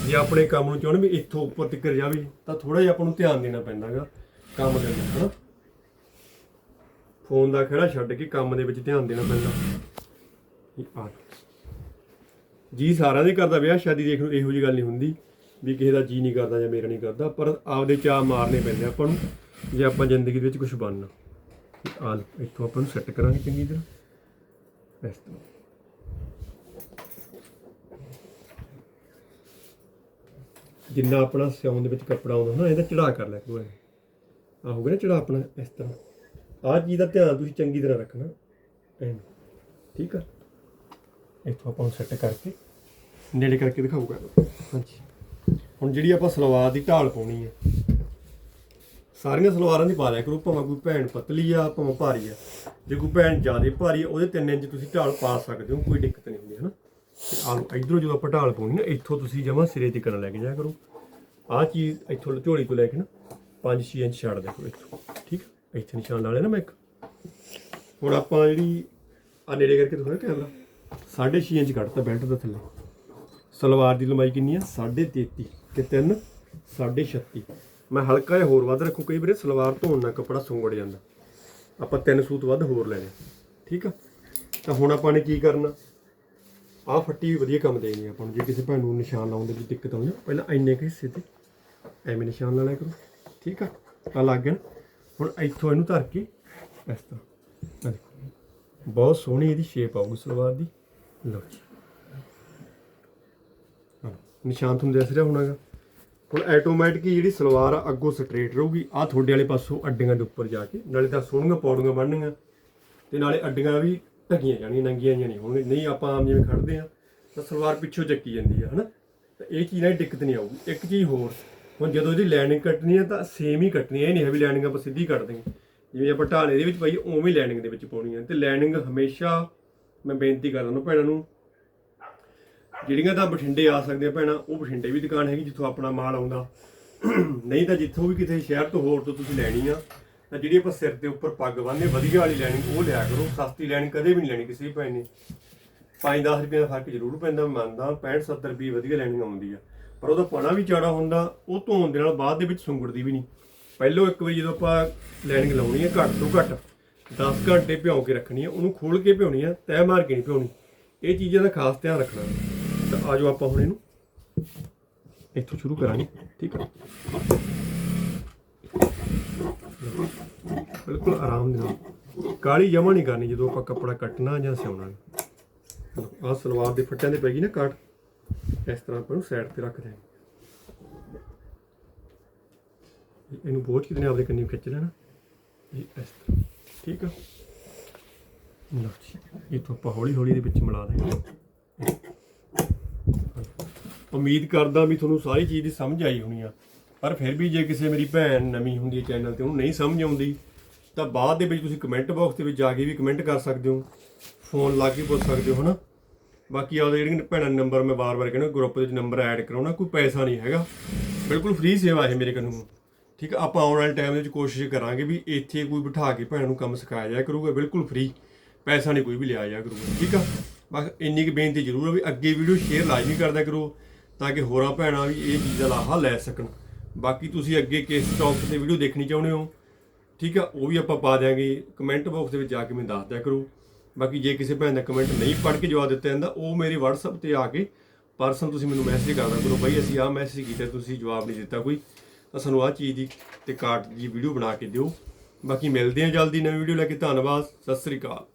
ਜੇ ਆਪਣੇ ਕੰਮ ਨੂੰ ਚਾਹੁੰਦੇ ਵੀ ਇੱਥੋਂ ਉੱਪਰ ਤੱਕ ਜਾਵੇ, ਤਾਂ ਥੋੜਾ ਜਿਹਾ ਆਪਾਂ ਨੂੰ ਧਿਆਨ ਦੇਣਾ ਪੈਂਦਾਗਾ ਕੰਮ ਦੇ ਵਿੱਚ, ਹਨਾ? ਫੋਨ ਦਾ ਖੜਾ ਛੱਡ ਕੇ ਕੰਮ ਦੇ ਵਿੱਚ ਧਿਆਨ ਦੇਣਾ ਪੈਂਦਾ। ਜੀ ਸਾਰਿਆਂ ਦੇ ਘਰ ਦਾ ਵਿਆਹ, ਸ਼ਾਦੀ ਦੇਖ ਲਓ ਇਹੋ ਜੀ ਗੱਲ ਨਹੀਂ ਹੁੰਦੀ। ਵੀ ਕਿਸੇ ਦਾ ਜੀ ਨਹੀਂ ਕਰਦਾ ਜਾਂ ਮੇਰਾ ਨਹੀਂ ਕਰਦਾ, ਪਰ ਆਪਦੇ ਚਾਹ ਮਾਰਨੇ ਪੈਂਦੇ ਆਪਾਂ ਨੂੰ, ਜੇ ਆਪਾਂ ਜ਼ਿੰਦਗੀ ਦੇ ਵਿੱਚ ਕੁਝ ਬਣਨਾ। ਆ ਇੱਥੋਂ ਆਪਾਂ ਨੂੰ ਸੈੱਟ ਕਰਾਂਗੇ ਚੰਗੀ ਤਰ੍ਹਾਂ। ਇਸ ਤਰ੍ਹਾਂ ਜਿੰਨਾ ਆਪਣਾ ਸਿਉਣ ਦੇ ਵਿੱਚ ਕੱਪੜਾ ਆਉਂਦਾ ਨਾ ਇਹਦਾ ਚੜਾ ਕਰ ਲੈ ਕਰੋ ਆ ਹੋ ਗਿਆ ਨਾ ਚੜਾ ਆਪਣਾ, ਇਸ ਤਰ੍ਹਾਂ। ਆਹ ਚੀਜ਼ ਦਾ ਧਿਆਨ ਤੁਸੀਂ ਚੰਗੀ ਤਰ੍ਹਾਂ ਰੱਖਣਾ ਐਂ ਠੀਕ ਆ? ਇੱਥੋਂ ਆਪਾਂ ਨੂੰ ਸੈੱਟ ਕਰਕੇ, ਨੇੜੇ ਕਰਕੇ ਦਿਖਾਊਗਾ। ਹਾਂਜੀ। ਹੁਣ ਜਿਹੜੀ ਆਪਾਂ ਸਲਵਾਰ ਦੀ ਢਾਲ ਪਾਉਣੀ ਹੈ। ਸਾਰੀਆਂ ਸਲਵਾਰਾਂ ਦੀ ਪਾ ਲਿਆ ਕਰੋ ਭਾਵੇਂ ਕੋਈ ਭੈਣ ਪਤਲੀ ਆ ਭਾਵੇਂ ਭਾਰੀ ਆ। ਜੇ ਕੋਈ ਭੈਣ ਜ਼ਿਆਦਾ ਭਾਰੀ ਆ ਉਹਦੇ 3 ਇੰਚ ਤੁਸੀਂ ਢਾਲ ਪਾ ਸਕਦੇ ਹੋ ਕੋਈ ਦਿੱਕਤ ਨਹੀਂ ਹੁੰਦੀ ਹੈ ਨਾ ਤੇ ਆਹ ਲਓ, ਇੱਧਰੋਂ ਜਦੋਂ ਆਪਾਂ ਢਾਲ ਪਾਉਣੀ ਨਾ ਇੱਥੋਂ ਤੁਸੀਂ ਜਮਾ ਸਿਰੇ ਤੇ ਕਰਨ ਲੈ ਕੇ ਜਾਇਆ ਕਰੋ। ਆਹ ਚੀਜ਼ ਇੱਥੋਂ ਝੋਲੀ ਤੋਂ ਲੈ ਕੇ ਨਾ 5-6 ਇੰਚ ਛੱਡ ਦੇ ਕਰੋ ਇੱਥੋਂ ਠੀਕ ਇੱਥੇ ਨਿਸ਼ਾਨ ਲਾ ਲਿਆ ਨਾ ਮੈਂ ਇੱਕ। ਹੁਣ ਆਪਾਂ ਜਿਹੜੀ ਆ ਨੇੜੇ ਕਰਕੇ ਦਿਖਾਉਣਾ ਕੈਮਰਾ। 6.5 ਇੰਚ ਕੱਢਤਾ ਬੈਲਟ ਦਾ ਥੱਲੇ। ਸਲਵਾਰ ਦੀ ਲੰਬਾਈ ਕਿੰਨੀ ਆ? 33.5 ਤੇ 3 36 ਮੈਂ ਹਲਕਾ ਜਿਹਾ ਹੋਰ ਵੱਧ ਰੱਖੂ ਕਈ ਵਾਰੀ, ਸਲਵਾਰ ਧੋਣ ਨਾਲ ਕੱਪੜਾ ਸੁੰਗੜ ਜਾਂਦਾ। ਆਪਾਂ ਤਿੰਨ ਸੂਤ ਵੱਧ ਹੋਰ ਲੈਣੇ ਠੀਕ ਆ? ਤਾਂ ਹੁਣ ਆਪਾਂ ਨੇ ਕੀ ਕਰਨਾ? ਆਹ ਫੱਟੀ ਵੀ ਵਧੀਆ ਕੰਮ ਦੇਣੀ ਆਪਾਂ ਨੂੰ, ਜੇ ਕਿਸੇ ਭੈਣ ਨੂੰ ਨਿਸ਼ਾਨ ਲਾਉਣ ਦੇ ਵਿੱਚ ਦਿੱਕਤ ਆਉਂਦੀ ਪਹਿਲਾਂ ਇੰਨੇ ਕੁ ਹਿੱਸੇ ਤੇ ਐਵੇਂ ਨਿਸ਼ਾਨ ਲਾ ਲਿਆ ਕਰੋ, ਠੀਕ ਆ? ਆ ਲੱਗ ਗਿਆ ਹੁਣ ਇੱਥੋਂ ਇਹਨੂੰ ਧਰ ਕੇ, ਇਸ ਤਰ੍ਹਾਂ। ਦੇਖੋ, ਬਹੁਤ ਸੋਹਣੀ ਇਹਦੀ ਸ਼ੇਪ ਆਊਗੀ ਸਲਵਾਰ ਦੀ। ਲਓ ਜੀ। ਨਿਸ਼ਾਨ ਤੁਹਾਨੂੰ ਦਿਸ ਰਿਹਾ ਹੋਣਾਗਾ ਹੁਣ ਆਟੋਮੈਟਿਕ ਜਿਹੜੀ ਸਲਵਾਰ ਆ, ਅੱਗੋਂ ਸਟ੍ਰੇਟ ਰਹੂਗੀ। ਆ ਤੁਹਾਡੇ ਵਾਲੇ ਪਾਸੋਂ ਅੱਡੀਆਂ ਦੇ ਉੱਪਰ ਜਾ ਕੇ, ਨਾਲੇ ਤਾਂ ਸੋਹਣੀਆਂ ਪੌੜੀਆਂ ਬਣਨੀਆਂ। ਤੇ ਨਾਲੇ ਅੱਡੀਆਂ ਵੀ ਢਕੀਆਂ ਜਾਣੀਆਂ, ਨੰਗੀਆਂ ਜਿਹੀਆਂ ਨਹੀਂ ਹੋਣਗੀਆਂ। ਨਹੀਂ ਆਪਾਂ ਆਮ ਜਿਵੇਂ ਖੜਦੇ ਆ ਤਾਂ ਸਲਵਾਰ ਪਿੱਛੋਂ ਚੱਕੀ ਜਾਂਦੀ ਆ, ਹਨਾ? ਤਾਂ ਇਹ ਚੀਜ਼ ਨਾਲ ਦਿੱਕਤ ਨਹੀਂ ਆਊਗੀ। ਇੱਕ ਚੀਜ਼ ਹੋਰ, ਹੁਣ ਜਦੋਂ ਇਹਦੀ ਲਾਈਨਿੰਗ ਕੱਟਣੀ ਆ, ਤਾਂ ਸੇਮ ਹੀ ਕੱਟਣੀ ਹੈ ਇਹ ਨਹੀਂ ਹੈ ਵੀ ਲਾਈਨਿੰਗ ਆਪਾਂ ਸਿੱਧੀ ਕੱਟ ਦੇਂਗੇ ਜਿਵੇਂ ਆਪਾਂ ਢਾਲੇ ਦੇ ਵਿੱਚ ਪਾਈ ਉਵੇਂ ਹੀ ਲਾਈਨਿੰਗ ਦੇ ਵਿੱਚ ਪਾਉਣੀ ਹੈ ਤੇ ਲਾਈਨਿੰਗ ਹਮੇਸ਼ਾ, ਮੈਂ ਬੇਨਤੀ ਕਰਦਾ ਨੂੰ ਭੈਣਾਂ ਨੂੰ ਜਿਹੜੀਆਂ ਤਾਂ ਬਠਿੰਡੇ ਆ ਸਕਦੇ ਆ ਭੈਣਾਂ, ਉਹ ਬਠਿੰਡੇ ਵੀ ਦੁਕਾਨ ਹੈਗੀ ਜਿੱਥੋਂ ਆਪਣਾ ਮਾਲ ਆਉਂਦਾ। ਨਹੀਂ ਤਾਂ ਜਿੱਥੋਂ ਵੀ ਕਿਤੇ ਸ਼ਹਿਰ ਤੋਂ ਹੋਰ ਤੋਂ ਤੁਸੀਂ ਲੈਣੀ ਆ, ਤਾਂ ਜਿਹੜੀ ਆਪਾਂ ਸਿਰ ਦੇ ਉੱਪਰ ਪੱਗ ਬੰਨ੍ਹਦੇ ਵਧੀਆ ਵਾਲੀ ਲੈਣੀ, ਉਹ ਲਿਆ ਕਰੋ। ਸਸਤੀ ਲੈਣੀ, ਕਦੇ ਵੀ ਨਹੀਂ ਲੈਣੀ ਕਿਸੇ ਵੀ ਭੈਣ ਨੇ। 5-10 ਰੁਪਏ ਦਾ ਫ਼ਰਕ ਜ਼ਰੂਰ ਪੈਂਦਾ, ਮੈਂ ਮੰਨਦਾ 65-70 ਰੁਪਏ ਵਧੀਆ ਲੈਣੀ ਆਉਂਦੀ ਆ ਪਰ ਉਹਦਾ ਪਣਾ ਵੀ ਚਾੜਾ ਹੁੰਦਾ, ਉਹ ਧੋਣ ਦੇ ਨਾਲ ਬਾਅਦ ਦੇ ਵਿੱਚ ਸੁੰਗੜਦੀ ਵੀ ਨਹੀਂ। ਪਹਿਲੋਂ ਇੱਕ ਵਾਰੀ ਜਦੋਂ ਆਪਾਂ ਲੈਣਿੰਗ ਲਾਉਣੀ ਹੈ ਘੱਟ ਤੋਂ ਘੱਟ 10 ਘੰਟੇ ਭਿਉਂ ਕੇ ਰੱਖਣੀ ਹੈ ਉਹਨੂੰ ਖੋਲ ਕੇ ਭਿਉਣੀ ਹੈ ਤੈ ਮਾਰ ਕੇ ਨਹੀਂ ਭਿਉਣੀ। ਇਹ ਚੀਜ਼ਾਂ ਦਾ ਖਾਸ ਧਿਆਨ ਰੱਖਣਾ। ਤਾਂ ਆਜੋ ਆਪਾਂ ਹੁਣ ਇਹਨੂੰ। ਇੱਥੋਂ ਸ਼ੁਰੂ ਕਰਾਂਗੇ, ਠੀਕ ਹੈ? ਬਿਲਕੁਲ ਆਰਾਮ ਦੇ ਨਾਲ। ਕਾਲੀ ਜਮਾ ਨਹੀਂ ਕਰਨੀ ਜਦੋਂ ਆਪਾਂ ਕੱਪੜਾ ਕੱਟਣਾ ਜਾਂ ਸਿਉਣਾ। ਆਹ ਸਲਵਾਰ ਦੇ ਫੱਟਿਆਂ ਦੇ ਪੈ ਗਈ ਨਾ ਕਾਟ। ਇਸ ਤਰ੍ਹਾਂ ਆਪਾਂ ਨੂੰ ਸਾਈਡ ਤੇ ਰੱਖ ਦੇ ਇਹਨੂੰ ਬੋਝ ਕਿਤੇ ਨੇ ਆਪਦੇ ਕੰਨੀ ਖਿੱਚ ਲੈਣਾ। ਇਹ ਇਸ ਤਰ੍ਹਾਂ, ਠੀਕ ਆ? ਲਓ ਜੀ, ਇਹ ਤੋਂ ਆਪਾਂ ਹੌਲੀ ਹੌਲੀ ਦੇ ਵਿੱਚ ਮਿਲਾ ਦੇਂਗੇ ਉਮੀਦ ਕਰਦਾ ਵੀ ਤੁਹਾਨੂੰ ਸਾਰੀ ਚੀਜ਼ ਦੀ ਸਮਝ ਆਈ ਹੋਣੀ ਆ। ਪਰ ਫਿਰ ਵੀ ਜੇ ਕਿਸੇ ਮੇਰੀ ਭੈਣ ਨਵੀਂ ਹੁੰਦੀ ਹੈ ਚੈਨਲ ਤੇ, ਉਹਨੂੰ ਨਹੀਂ ਸਮਝ ਆਉਂਦੀ, ਤਾਂ ਬਾਅਦ ਦੇ ਵਿੱਚ ਤੁਸੀਂ ਕਮੈਂਟ ਬਾਕਸ ਦੇ ਵਿੱਚ ਜਾ ਕੇ ਵੀ ਕਮੈਂਟ ਕਰ ਸਕਦੇ ਹੋ। ਫੋਨ ਲਾ ਕੇ ਪੁੱਛ ਸਕਦੇ ਹੋ, ਹਨਾ? ਬਾਕੀ ਆਪਦੇ ਜਿਹੜੀਆਂ ਭੈਣਾਂ ਨੰਬਰ ਮੈਂ ਵਾਰ-ਵਾਰ ਕਹਿੰਦਾ ਗਰੁੱਪ ਦੇ ਵਿੱਚ ਨੰਬਰ ਐਡ ਕਰਾਉਣਾ ਕੋਈ ਪੈਸਾ ਨਹੀਂ ਹੈਗਾ। ਬਿਲਕੁਲ ਫ੍ਰੀ ਸੇਵਾ ਹੈ ਮੇਰੇ ਕੋਲੋਂ ਠੀਕ ਆ, ਆਪਾਂ ਆਉਣ ਵਾਲੇ ਟਾਈਮ ਦੇ ਵਿੱਚ ਕੋਸ਼ਿਸ਼ ਕਰਾਂਗੇ ਵੀ ਇੱਥੇ ਕੋਈ ਬਿਠਾ ਕੇ ਭੈਣਾਂ ਨੂੰ ਕੰਮ ਸਿਖਾਇਆ ਜਾਇਆ ਕਰੂਗਾ, ਬਿਲਕੁਲ ਫ੍ਰੀ ਪੈਸਾ ਨਹੀਂ ਕੋਈ ਵੀ ਲਿਆ ਜਾਇਆ ਕਰੂਗਾ, ਠੀਕ ਆ? ਬਸ ਇੰਨੀ ਕੁ ਬੇਨਤੀ ਜ਼ਰੂਰ ਆ ਵੀ ਅੱਗੇ ਵੀਡੀਓ ਸ਼ੇਅਰ ਲਾਜ਼ਮੀ ਕਰਦਾ ਕਰੋ। ਤਾਂ ਕਿ ਹੋਰਾਂ ਭੈਣਾਂ ਵੀ ਇਹ ਚੀਜ਼ ਦਾ ਲਾਹਾ ਲੈ ਸਕਣ। ਬਾਕੀ ਤੁਸੀਂ ਅੱਗੇ ਕਿਸ ਟੌਪਿਕ ਤੇ ਵੀਡੀਓ ਦੇਖਣੀ ਚਾਹੁੰਦੇ ਹੋ, ਠੀਕ ਆ, ਉਹ ਵੀ ਆਪਾਂ ਪਾ ਦਿਆਂਗੇ। ਕਮੈਂਟ ਬਾਕਸ ਦੇ ਵਿੱਚ ਜਾ ਕੇ ਮੈਨੂੰ ਦੱਸ ਦਿਆ ਕਰੋ। ਬਾਕੀ ਜੇ ਕਿਸੇ ਭੈਣ ਦਾ ਕਮੈਂਟ ਨਹੀਂ ਪੜ੍ਹ ਕੇ ਜਵਾਬ ਦਿੱਤਾ ਜਾਂਦਾ, ਉਹ ਮੇਰੇ WhatsApp ਤੇ ਆ ਕੇ ਪਰਸਨ ਤੁਸੀਂ ਮੈਨੂੰ ਮੈਸੇਜ ਕਰਦਾ ਕਰੋ। ਬਾਈ ਅਸੀਂ ਆਹ ਮੈਸੇਜ ਕੀਤਾ, ਤੁਸੀਂ ਜਵਾਬ ਨਹੀਂ ਦਿੱਤਾ ਕੋਈ। ਤਾਂ ਸਾਨੂੰ ਆਹ ਚੀਜ਼ ਦੀ ਤੇ ਕਾਰਡ ਦੀ ਵੀਡੀਓ ਬਣਾ ਕੇ ਦਿਓ। ਬਾਕੀ ਮਿਲਦੇ ਹਾਂ ਜਲਦੀ ਨਵੀਂ ਵੀਡੀਓ ਲੈ ਕੇ। ਧੰਨਵਾਦ, ਸਤਿ ਸ੍ਰੀ ਅਕਾਲ।